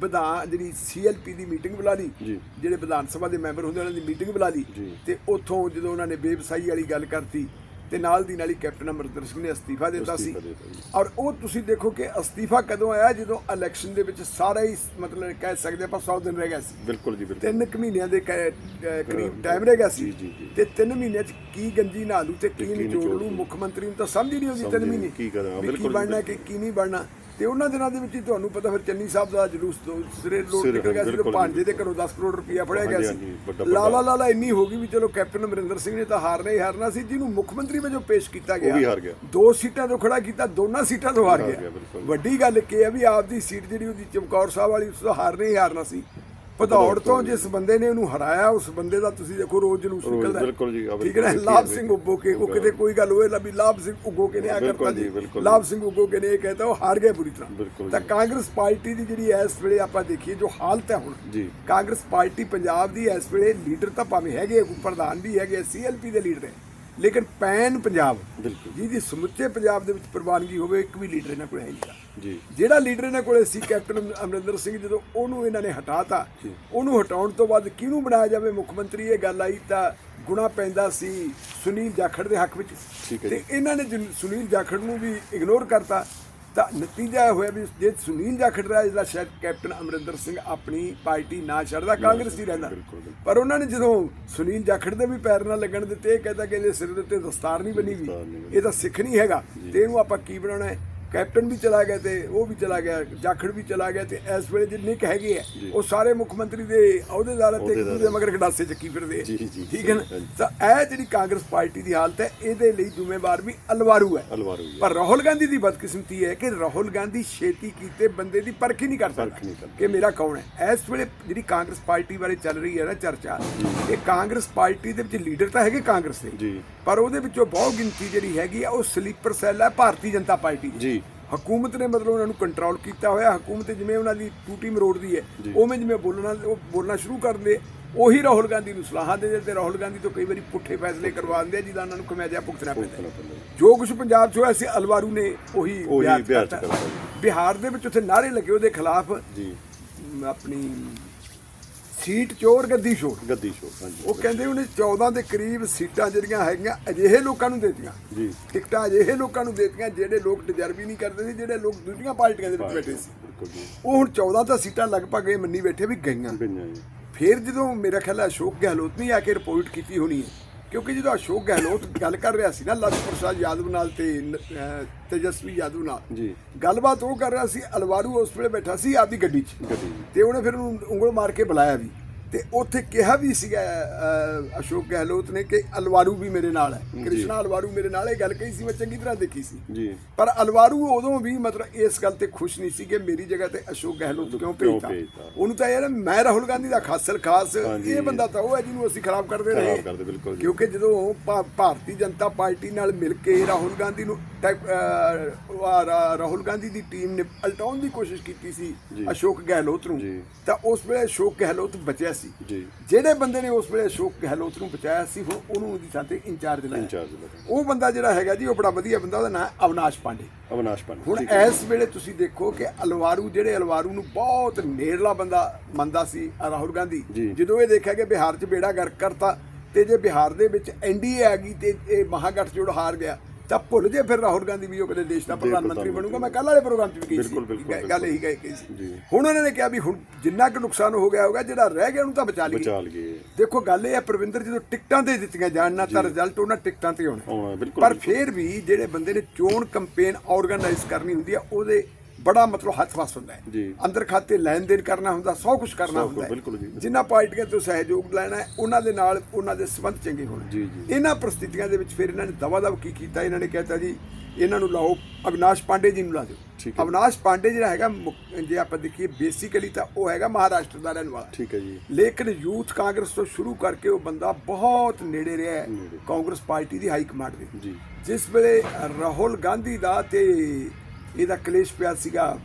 ਵਿਧਾਨ ਜਿਹੜੀ ਸੀਐਲਪੀ ਦੀ ਮੀਟਿੰਗ ਬੁਲਾ ਲਈ ਜੀ। ਜਿਹੜੇ ਵਿਧਾਨ ਸਭਾ ਦੇ ਮੈਂਬਰ ਹੁੰਦੇ ਉਹਨਾਂ ਦੀ ਮੀਟਿੰਗ ਬੁਲਾ ਲਈ ਜੀ। ਤੇ ਉੱਥੋਂ ਜਦੋਂ ਉਹਨਾਂ ਨੇ ਬੇਵਸਾਈ ਵਾਲੀ ਗੱਲ ਕਰਤੀ ਤੇ ਨਾਲ ਦੀ ਨਾਲ ਹੀ ਕੈਪਟਨ ਅਮਰਿੰਦਰ ਸਿੰਘ ਨੇ ਅਸਤੀਫਾ ਦਿੱਤਾ ਸੀ। ਔਰ ਉਹ ਤੁਸੀਂ ਦੇਖੋ ਕਿ ਅਸਤੀਫਾ ਕਦੋਂ ਆਇਆ? ਜਦੋਂ ਇਲੈਕਸ਼ਨ ਦੇ ਵਿੱਚ ਸਾਰਾ ਹੀ ਮਤਲਬ ਕਹਿ ਸਕਦੇ ਆਪਾਂ 100 ਦਿਨ ਰਹਿ ਗਿਆ ਸੀ। ਬਿਲਕੁਲ ਜੀ ਬਿਲਕੁਲ। ਤਿੰਨ ਕੁ ਮਹੀਨਿਆਂ ਦੇ ਕਰੀਬ ਟਾਈਮ ਰਹਿ ਗਿਆ ਸੀ। ਤੇ ਤਿੰਨ ਮਹੀਨਿਆਂ ਚ ਕੀ ਗੰਜੀ ਨਹਾ ਲੂ ਤੇ ਕੀ ਨਿਚੋੜ ਲੂ। ਮੁੱਖ ਮੰਤਰੀ ਨੂੰ ਤਾਂ ਸਮਝ ਹੀ ਨਹੀਂ ਆਉਂਦੀ ਤਿੰਨ ਮਹੀਨੇ। ਕੀ ਕਰਾਂ, ਵੀ ਬਿਲਕੁਲ ਕੀ ਬਣਨਾ। ਕਿ ਕੀ ਨਹੀਂ ਬਣਨਾ? ਤੇ ਉਹਨਾਂ ਦਿਨਾਂ ਦੇ ਵਿੱਚ ਹੀ ਤੁਹਾਨੂੰ ਪਤਾ ਫਿਰ ਚੰਨੀ ਸਾਹਿਬ ਦਾ ਜਲੂਸ ਤੋਂ ਸਿਰੇ ਲੋਟ ਸਿਰੇ, ਨਿਕਲ ਗਿਆ ਸੀ ਤੇ ਬਿਲਕੁਲ, ਭਾਂਜੇ ਦੇ ਘਰੋਂ 10 ਕਰੋੜ ਰੁਪਇਆ ਫੜਿਆ ਗਿਆ ਹਾਂਜੀ, ਸੀ। ਵੱਡਾ- ਲਾਲਾ ਲਾਲਾ ਇੰਨੀ ਹੋ ਗਈ ਵੀ ਚਲੋ ਕੈਪਟਨ ਅਮਰਿੰਦਰ ਸਿੰਘ ਨੇ ਤਾਂ ਹਾਰਨਾ ਹੀ ਹਾਰਨਾ ਸੀ ਜਿਹਨੂੰ ਮੁੱਖ ਮੰਤਰੀ ਵਜੋਂ ਪੇਸ਼ ਕੀਤਾ ਗਿਆ ਵੀ ਹਾਰ ਗਿਆ। ਦੋ ਸੀਟਾਂ ਤੋਂ ਖੜਾ ਕੀਤਾ ਦੋਨਾਂ ਸੀਟਾਂ ਤੋਂ ਹਾਰ ਹਾਰ ਗਿਆ। ਗਿਆ, ਬਿਲਕੁਲ। ਵੱਡੀ ਗੱਲ ਕੀ ਹੈ ਵੀ ਆਪਦੀ ਸੀਟ ਜਿਹੜੀ ਉਹਦੀ ਚਮਕੌਰ ਸਾਹਿਬ ਵਾਲੀ ਉਸ ਤੋਂ ਹਾਰਨਾ ਹੀ ਹਾਰਨਾ ਸੀ। ਭਦੌੜ ਤੋਂ ਜਿਸ ਬੰਦੇ ਨੇ ਉਹਨੂੰ ਹਰਾਇਆ ਉਸ ਬੰਦੇ ਦਾ ਤੁਸੀਂ ਦੇਖੋ ਰੋਜ਼ ਜਲੂਸ ਨਿਕਲਦਾ। ਬਿਲਕੁਲ ਜੀ, ਠੀਕ ਹੈ ਨਾ ਲਾਭ ਸਿੰਘ। ਉੱਗੋ ਕੇ ਉਹ ਕਿਤੇ ਕੋਈ ਗੱਲ ਹੋਏ ਨਾ ਵੀ ਲਾਭ ਸਿੰਘ ਉੱਗੋ ਕੇ ਨੇ ਆ ਕਰਤਾ ਜੀ, ਲਾਭ। ਸਿੰਘ ਉੱਗੋ ਕੇ ਨੇ ਇਹ ਕਹਿਤਾ ਉਹ ਹਾਰ ਗਿਆ ਪੂਰੀ ਤਰ੍ਹਾਂ ਤਾਂ। ਕਾਂਗਰਸ ਪਾਰਟੀ ਦੀ ਜਿਹੜੀ ਇਸ ਵੇਲੇ ਆਪਾਂ ਦੇਖੀਏ ਜੋ ਹਾਲਤ ਹੈ ਹੁਣ। ਕਾਂਗਰਸ ਪਾਰਟੀ ਪੰਜਾਬ ਦੀ ਇਸ ਵੇਲੇ ਲੀਡਰ ਤਾਂ ਭਾਵੇਂ ਹੈਗੇ ਪ੍ਰਧਾਨ ਵੀ ਹੈਗੇ ਸੀਐਲਪੀ ਦੇ ਲੀਡਰ ਹੈ ਲੇਕਿਨ ਪੈਨ ਪੰਜਾਬ ਬਿਲਕੁਲ। ਜਿਹਦੀ ਸਮੁੱਚੇ ਪੰਜਾਬ ਦੇ ਵਿੱਚ ਪ੍ਰਵਾਨਗੀ ਹੋਵੇ ਇੱਕ ਵੀ ਲੀਡਰ ਇਹਨਾਂ ਕੋਲ ਹੈ ਨਹੀਂ ਜੀ। ਜਿਹੜਾ ਲੀਡਰ ਇਹਨਾਂ ਕੋਲੇ ਸੀ ਕੈਪਟਨ ਅਮ- ਅਮਰਿੰਦਰ ਸਿੰਘ ਜਦੋਂ ਉਹਨੂੰ ਇਹਨਾਂ ਨੇ ਹਟਾਤਾ ਉਹਨੂੰ ਹਟਾਉਣ ਤੋਂ ਬਾਅਦ ਕਿਹਨੂੰ ਬਣਾਇਆ ਜਾਵੇ? ਮੁੱਖ ਮੰਤਰੀ ਇਹ ਗੱਲ ਆਈ ਤਾਂ ਗੁਣਾ ਪੈਂਦਾ ਸੀ ਸੁਨੀਲ ਜਾਖੜ ਦੇ ਹੱਕ ਵਿੱਚ। ਤੇ। ਇਹਨਾਂ ਨੇ ਸੁਨੀਲ ਜਾਖੜ ਨੂੰ ਵੀ ਇਗਨੋਰ ਕਰਤਾ। ਤਾਂ ਨਤੀਜਾ ਇਹ ਹੋਇਆ ਵੀ ਜੇ ਸੁਨੀਲ ਜਾਖੜ ਦਾ ਜਿਹੜਾ ਸ਼ਾਇਦ ਕੈਪਟਨ ਅਮਰਿੰਦਰ ਸਿੰਘ ਆਪਣੀ ਪਾਰਟੀ ਨਾ ਛੱਡਦਾ ਕਾਂਗਰਸ ਹੀ ਰਹਿੰਦਾ। ਪਰ ਉਹਨਾਂ ਨੇ ਜਦੋਂ ਸੁਨੀਲ ਜਾਖੜ ਦੇ ਵੀ ਪੈਰ ਨਾਲ ਲੱਗਣ ਦਿੱਤੇ ਇਹ ਕਹਿੰਦਾ ਕਿ ਇਹਦੇ ਸਿਰ ਦੇ ਉੱਤੇ ਦਸਤਾਰ ਨਹੀਂ ਬਣੀ ਵੀ। ਇਹ ਤਾਂ ਸਿੱਖ ਨਹੀਂ ਹੈਗਾ। ਤੇ ਇਹਨੂੰ ਆਪਾਂ ਕੀ ਬਣਾਉਣਾ ਹੈ? ਕੈਪਟਨ ਵੀ ਚਲਾ ਗਿਆ ਤੇ ਉਹ ਵੀ ਚਲਾ ਗਿਆ ਜਾਖੜ ਵੀ ਚਲਾ ਗਿਆ ਤੇ ਇਸ ਵੇਲੇ ਜਿੰਨੇ ਕੁ ਹੈਗੇ ਆ। ਉਹ ਸਾਰੇ ਮੁੱਖ ਮੰਤਰੀ ਦੇ ਅਹੁਦੇਦਾਰ ਤੇ ਉਹਦੇ ਮਗਰ ਗਡਾਸੇ ਚੱਕੀ ਫਿਰਦੇ ਆ। ਜੀ, ਜੀ, ਠੀਕ ਹੈ ਨਾ। ਤਾਂ ਇਹ ਜਿਹੜੀ ਕਾਂਗਰਸ ਪਾਰਟੀ ਦੀ ਹਾਲਤ ਹੈ ਇਹਦੇ ਲਈ ਜ਼ਿੰਮੇਵਾਰ ਵੀ ਅਲਵਾਰੂ ਹੈ ਪਰ ਰਾਹੁਲ ਗਾਂਧੀ ਦੀ ਬਦਕਿਸਮਤੀ ਹੈ ਕਿ ਰਾਹੁਲ ਗਾਂਧੀ ਛੇਤੀ ਕੀਤੇ ਬੰਦੇ ਦੀ ਪਰਖ ਹੀ ਨਹੀਂ ਕਰ ਸਕਦਾ। ਕਿ ਮੇਰਾ ਕੌਣ ਹੈ ਇਸ ਵੇਲੇ ਜਿਹੜੀ ਕਾਂਗਰਸ ਪਾਰਟੀ ਬਾਰੇ ਚੱਲ ਰਹੀ ਹੈ ਨਾ ਚਰਚਾ ਇਹ ਕਾਂਗਰਸ ਪਾਰਟੀ ਦੇ ਵਿੱਚ ਲੀਡਰ ਤਾਂ ਹੈਗੇ ਕਾਂਗਰਸ ਦੇ ਜੀ ਪਰ ਉਹਦੇ ਵਿੱਚੋਂ ਬਹੁਤ ਗਿਣਤੀ ਜਿਹੜੀ ਹੈਗੀ ਆ ਉਹ ਸਲੀਪਰ ਸੈੱਲ ਹੈ ਭਾਰਤੀ ਜਨਤਾ ਪਾਰਟੀ ਦੀ। ਜੀ। ਹਕੂਮਤ ਨੇ ਮਤਲਬ ਉਹਨਾਂ ਨੂੰ ਕੰਟਰੋਲ ਕੀਤਾ ਹੋਇਆ। ਹਕੂਮਤ ਜਿਵੇਂ ਉਹਨਾਂ ਦੀ ਟੂਟੀ ਮਰੋੜਦੀ ਹੈ ਉਵੇਂ ਜਿਵੇਂ ਬੋਲਣਾ ਉਹ ਬੋਲਣਾ ਸ਼ੁਰੂ ਕਰ ਦੇ ਉਹੀ ਰਾਹੁਲ ਗਾਂਧੀ ਨੂੰ ਸਲਾਹਾਂ ਦੇ ਦਿੰਦੇ। ਰਾਹੁਲ ਗਾਂਧੀ ਤੋਂ ਕਈ ਵਾਰੀ ਪੁੱਠੇ ਫੈਸਲੇ ਕਰਵਾ ਦਿੰਦੇ ਆ ਜਿਹਦਾ ਉਹਨਾਂ ਨੂੰ ਖਮਿਆਜਾ ਭੁਗਤਣਾ ਪੈਂਦਾ। ਜੋ। ਕੁਝ ਪੰਜਾਬ 'ਚ ਹੋਇਆ ਸੀ ਅਲਵਾਰੂ ਨੇ ਉਹੀ। ਬਿਹਾਰ ਦੇ ਵਿੱਚ ਉੱਥੇ ਨਾਰੇ ਲੱਗੇ ਉਹਦੇ ਖਿਲਾਫ ਜੀ। ਆਪਣੀ ਸੀਟ ਚੋਰ ਗੱਦੀ ਛੋੜ ਗੱਦੀ ਸ਼ੋ ਹਾਂਜੀ। ਉਹ ਕਹਿੰਦੇ ਉਹਨੇ 14 ਦੇ ਕਰੀਬ ਸੀਟਾਂ ਜਿਹੜੀਆਂ ਹੈਗੀਆਂ ਅਜਿਹੇ ਲੋਕਾਂ ਨੂੰ ਦੇਤੀਆਂ। ਜੀ। ਟਿਕਟਾਂ ਅਜਿਹੇ ਲੋਕਾਂ ਨੂੰ ਦੇਤੀਆਂ ਜਿਹੜੇ ਲੋਕ ਡਿਜ਼ਰਵ ਹੀ ਨਹੀਂ ਕਰਦੇ ਸੀ ਜਿਹੜੇ ਲੋਕ ਦੂਜੀਆਂ ਪਾਰਟੀਆਂ ਦੇ ਵਿੱਚ ਬੈਠੇ ਸੀ। ਉਹ ਹੁਣ 14 ਤਾਂ ਸੀਟਾਂ ਲਗਭਗ ਇਹ ਮੰਨੀ ਬੈਠੇ ਵੀ ਗਈਆਂ। ਫਿਰ ਜਦੋਂ ਮੇਰਾ ਖਿਆਲ ਹੈ ਅਸ਼ੋਕ ਗਹਿਲੋਤ ਨੇ ਆ ਕੇ ਰਿਪੋਰਟ ਕੀਤੀ ਹੋਣੀ ਹੈ ਕਿਉਂਕਿ ਜਦੋਂ ਅਸ਼ੋਕ ਗਹਿਲੋਤ ਗੱਲ ਕਰ ਰਿਹਾ ਸੀ ਨਾ ਲਾਲੂ ਪ੍ਰਸਾਦ ਯਾਦਵ ਨਾਲ ਤੇ ਤੇਜਸਵੀ ਯਾਦਵ ਨਾਲ ਜੀ। ਗੱਲਬਾਤ ਉਹ ਕਰ ਰਿਹਾ ਸੀ ਅਲਵਾਰੂ ਉਸ ਵੇਲੇ ਬੈਠਾ ਸੀ ਆਪਦੀ ਗੱਡੀ 'ਚ ਗੱਡੀ ਤੇ ਉਹਨੇ ਫਿਰ ਉਹਨੂੰ ਉਂਗਲ ਮਾਰ ਕੇ ਬੁਲਾਇਆ ਵੀ। ਤੇ ਉੱਥੇ ਕਿਹਾ ਵੀ ਸੀਗਾ ਅਸ਼ੋਕ ਗਹਿਲੋਤ ਨੇ ਕਿ ਅਲਵਾਰੂ ਵੀ ਮੇਰੇ ਨਾਲ ਹੈ ਕ੍ਰਿਸ਼ਨਾ ਅਲਵਾਰੂ ਮੇਰੇ ਨਾਲ ਇਹ ਗੱਲ ਕਹੀ ਸੀ ਮੈਂ ਚੰਗੀ ਤਰ੍ਹਾਂ ਦੇਖੀ ਸੀ ਜੀ ਪਰ ਅਲਵਾਰੂ ਉਦੋਂ ਵੀ ਮਤਲਬ ਇਸ ਗੱਲ ਤੇ ਖੁਸ਼ ਨਹੀਂ ਸੀ ਕਿ ਮੇਰੀ ਜਗ੍ਹਾ ਤੇ ਅਸ਼ੋਕ ਗਹਿਲੋਤ ਕਿਉਂ ਭੇਜਤਾ? ਉਹਨੂੰ ਤਾਂ ਯਾਰ ਮੈਂ ਰਾਹੁਲ ਗਾਂਧੀ ਦਾ ਖਾਸਲ ਖਾਸ। ਇਹ ਬੰਦਾ ਤਾਂ ਉਹ ਹੈ ਜਿਹਨੂੰ ਅਸੀਂ ਖਰਾਬ ਕਰਦੇ ਰਹੇ ਖਰਾਬ ਕਰਦੇ ਬਿਲਕੁਲ ਜੀ ਕਿਉਂਕਿ ਜਦੋਂ ਭਾਰਤੀ ਜਨਤਾ ਪਾਰਟੀ ਨਾਲ ਮਿਲ ਕੇ ਰਾਹੁਲ ਗਾਂਧੀ ਨੂੰ ਰਾਹੁਲ ਗਾਂਧੀ ਦੀ ਟੀਮ ਨੇ ਪਲਟਾਉਣ ਦੀ ਕੋਸ਼ਿਸ਼ ਕੀਤੀ ਸੀ। ਅਸ਼ੋਕ ਗਹਿਲੋਤ ਨੂੰ। ਤਾਂ ਉਸ ਵੇਲੇ ਅਸ਼ੋਕ ਗਹਿਲੋਤ ਬਚਿਆ ਸੀ। ਜੀ। ਜਿਹੜੇ ਬੰਦੇ ਨੇ ਉਸ ਵੇਲੇ ਅਸ਼ੋਕ ਗਹਿਲੋਤ ਨੂੰ ਬਚਾਇਆ ਸੀ ਹੁਣ ਉਹਨੂੰ ਉਹਦੀ ਥਾਂ ਤੇ ਇੰਚਾਰਜ ਲਾਇਆ। ਇੰਚਾਰਜ ਲੱਗਾ ਉਹ ਬੰਦਾ ਜਿਹੜਾ ਹੈਗਾ ਜੀ ਉਹ ਬੜਾ ਵਧੀਆ ਬੰਦਾ ਉਹਦਾ ਨਾਮ ਅਵਨਾਸ਼ ਪਾਂਡੇ। ਅਵਨਾਸ਼ ਪਾਂਡੇ ਹੁਣ ਠੀਕ ਹੈ। ਇਸ ਵੇਲੇ ਤੁਸੀਂ ਦੇਖੋ ਕਿ ਅਲਵਾਰੂ ਜਿਹੜੇ ਅਲਵਾਰੂ ਨੂੰ ਬਹੁਤ ਨੇੜਲਾ ਬੰਦਾ ਮੰਨਦਾ ਸੀ ਰਾਹੁਲ ਗਾਂਧੀ। ਜੀ। ਜਦੋਂ ਇਹ ਦੇਖਿਆ ਕਿ ਬਿਹਾਰ 'ਚ ਬੇੜਾ ਗਰਕ ਕਰਤਾ ਤੇ ਜੇ ਬਿਹਾਰ ਦੇ ਵਿੱਚ ਐਨਡੀਏ ਆ ਗਈ ਤੇ ਇਹ ਮਹਾਗਠਜੋੜ ਹਾਰ ਗਿਆ ਤਾਂ ਭੁੱਲ ਜੇ ਫਿਰ ਰਾਹੁਲ ਗਾਂਧੀ ਵੀ ਉਹ ਕਦੇ ਦੇਸ਼ ਦਾ ਪ੍ਰਧਾਨ ਮੰਤਰੀ ਬਣੂਗਾ। ਮੈਂ ਕੱਲ ਵਾਲੇ ਪ੍ਰੋਗਰਾਮ 'ਚ ਵੀ ਕਹੀ ਸੀ। ਗੱਲ- ਇਹੀ ਕਹੀ ਸੀ। ਹੁਣ ਉਹਨਾਂ ਨੇ ਕਿਹਾ ਵੀ ਹੁਣ ਜਿੰਨਾ ਕੁ ਨੁਕਸਾਨ ਹੋ ਗਿਆ ਹੋਗਾ ਜਿਹੜਾ ਰਹਿ ਗਿਆ ਉਹਨੂੰ ਤਾਂ ਬਚਾ ਲਈਏ। ਦੇਖੋ ਗੱਲ ਇਹ ਹੈ ਪ੍ਰਵਿੰਦਰ ਜਦੋਂ ਟਿਕਟਾਂ ਤੇ ਦਿੱਤੀਆਂ ਜਾਣ ਨਾ ਤਾਂ ਰਿਜ਼ਲਟ ਉਹਨਾਂ ਟਿਕਟਾਂ ਤੇ ਬਿਲਕੁਲ ਪਰ ਫਿਰ ਵੀ ਜਿਹੜੇ ਬੰਦੇ ਨੇ ਚੋਣ ਕੈਂਪੇਨ ਆਰਗੇਨਾਈਜ਼ ਕਰਨੀ ਹੁੰਦੀ ਆ ਉਹਦੇ ਬੜਾ ਮਤਲਬ ਹੱਥ ਵਸ ਹੁੰਦਾ ਹੈ। ਅੰਦਰ ਖਾਤੇ ਲੈਣ ਦੇਣ ਕਰਨਾ ਹੁੰਦਾ ਸਭ ਕੁਝ ਕਰਨਾ ਹੁੰਦਾ। ਜਿਨ੍ਹਾਂ ਪਾਰਟੀਆਂ ਤੋਂ ਸਹਿਯੋਗ ਲੈਣਾ ਹੈ ਉਹਨਾਂ ਦੇ ਨਾਲ ਉਹਨਾਂ ਦੇ ਸਬੰਧ ਚੰਗੇ ਹੋਣੇ। ਇਹਨਾਂ ਪ੍ਰਸਥਿਤੀਆਂ ਦੇ ਵਿੱਚ ਫਿਰ ਇਹਨਾਂ ਨੇ ਦਵਾ ਦਵ ਕੀ ਕੀਤਾ? ਇਹਨਾਂ ਨੇ ਕਹਿਤਾ ਜੀ ਇਹਨਾਂ ਨੂੰ ਲਾਓ ਅਵਿਨਾਸ਼ ਪਾਂਡੇ ਜੀ ਨੂੰ ਲਾ ਦਿਓ। ਅਵਿਨਾਸ਼ ਪਾਂਡੇ ਜਿਹੜਾ ਹੈਗਾ ਜੇ ਆਪਾਂ ਦੇਖੀਏ ਬੇਸਿਕਲੀ ਤਾਂ ਉਹ ਹੈਗਾ ਮਹਾਰਾਸ਼ਟਰ ਦਾ ਰਹਿਣ ਵਾਲਾ। ਠੀਕ ਹੈ ਜੀ। ਲੇਕਿਨ ਯੂਥ ਕਾਂਗਰਸ ਤੋਂ ਸ਼ੁਰੂ ਕਰਕੇ ਉਹ ਬੰਦਾ ਬਹੁਤ ਨੇੜੇ ਰਿਹਾ ਹੈ ਕਾਂਗਰਸ ਪਾਰਟੀ ਦੀ ਹਾਈ ਕਮਾਂਡ ਦੇ। ਜਿਸ ਵੇਲੇ ਰਾਹੁਲ ਗਾਂਧੀ ਦਾ ਤੇ ਇਹਦਾ ਕਲੇਸ਼ ਪਿਆ ਸੀਗਾ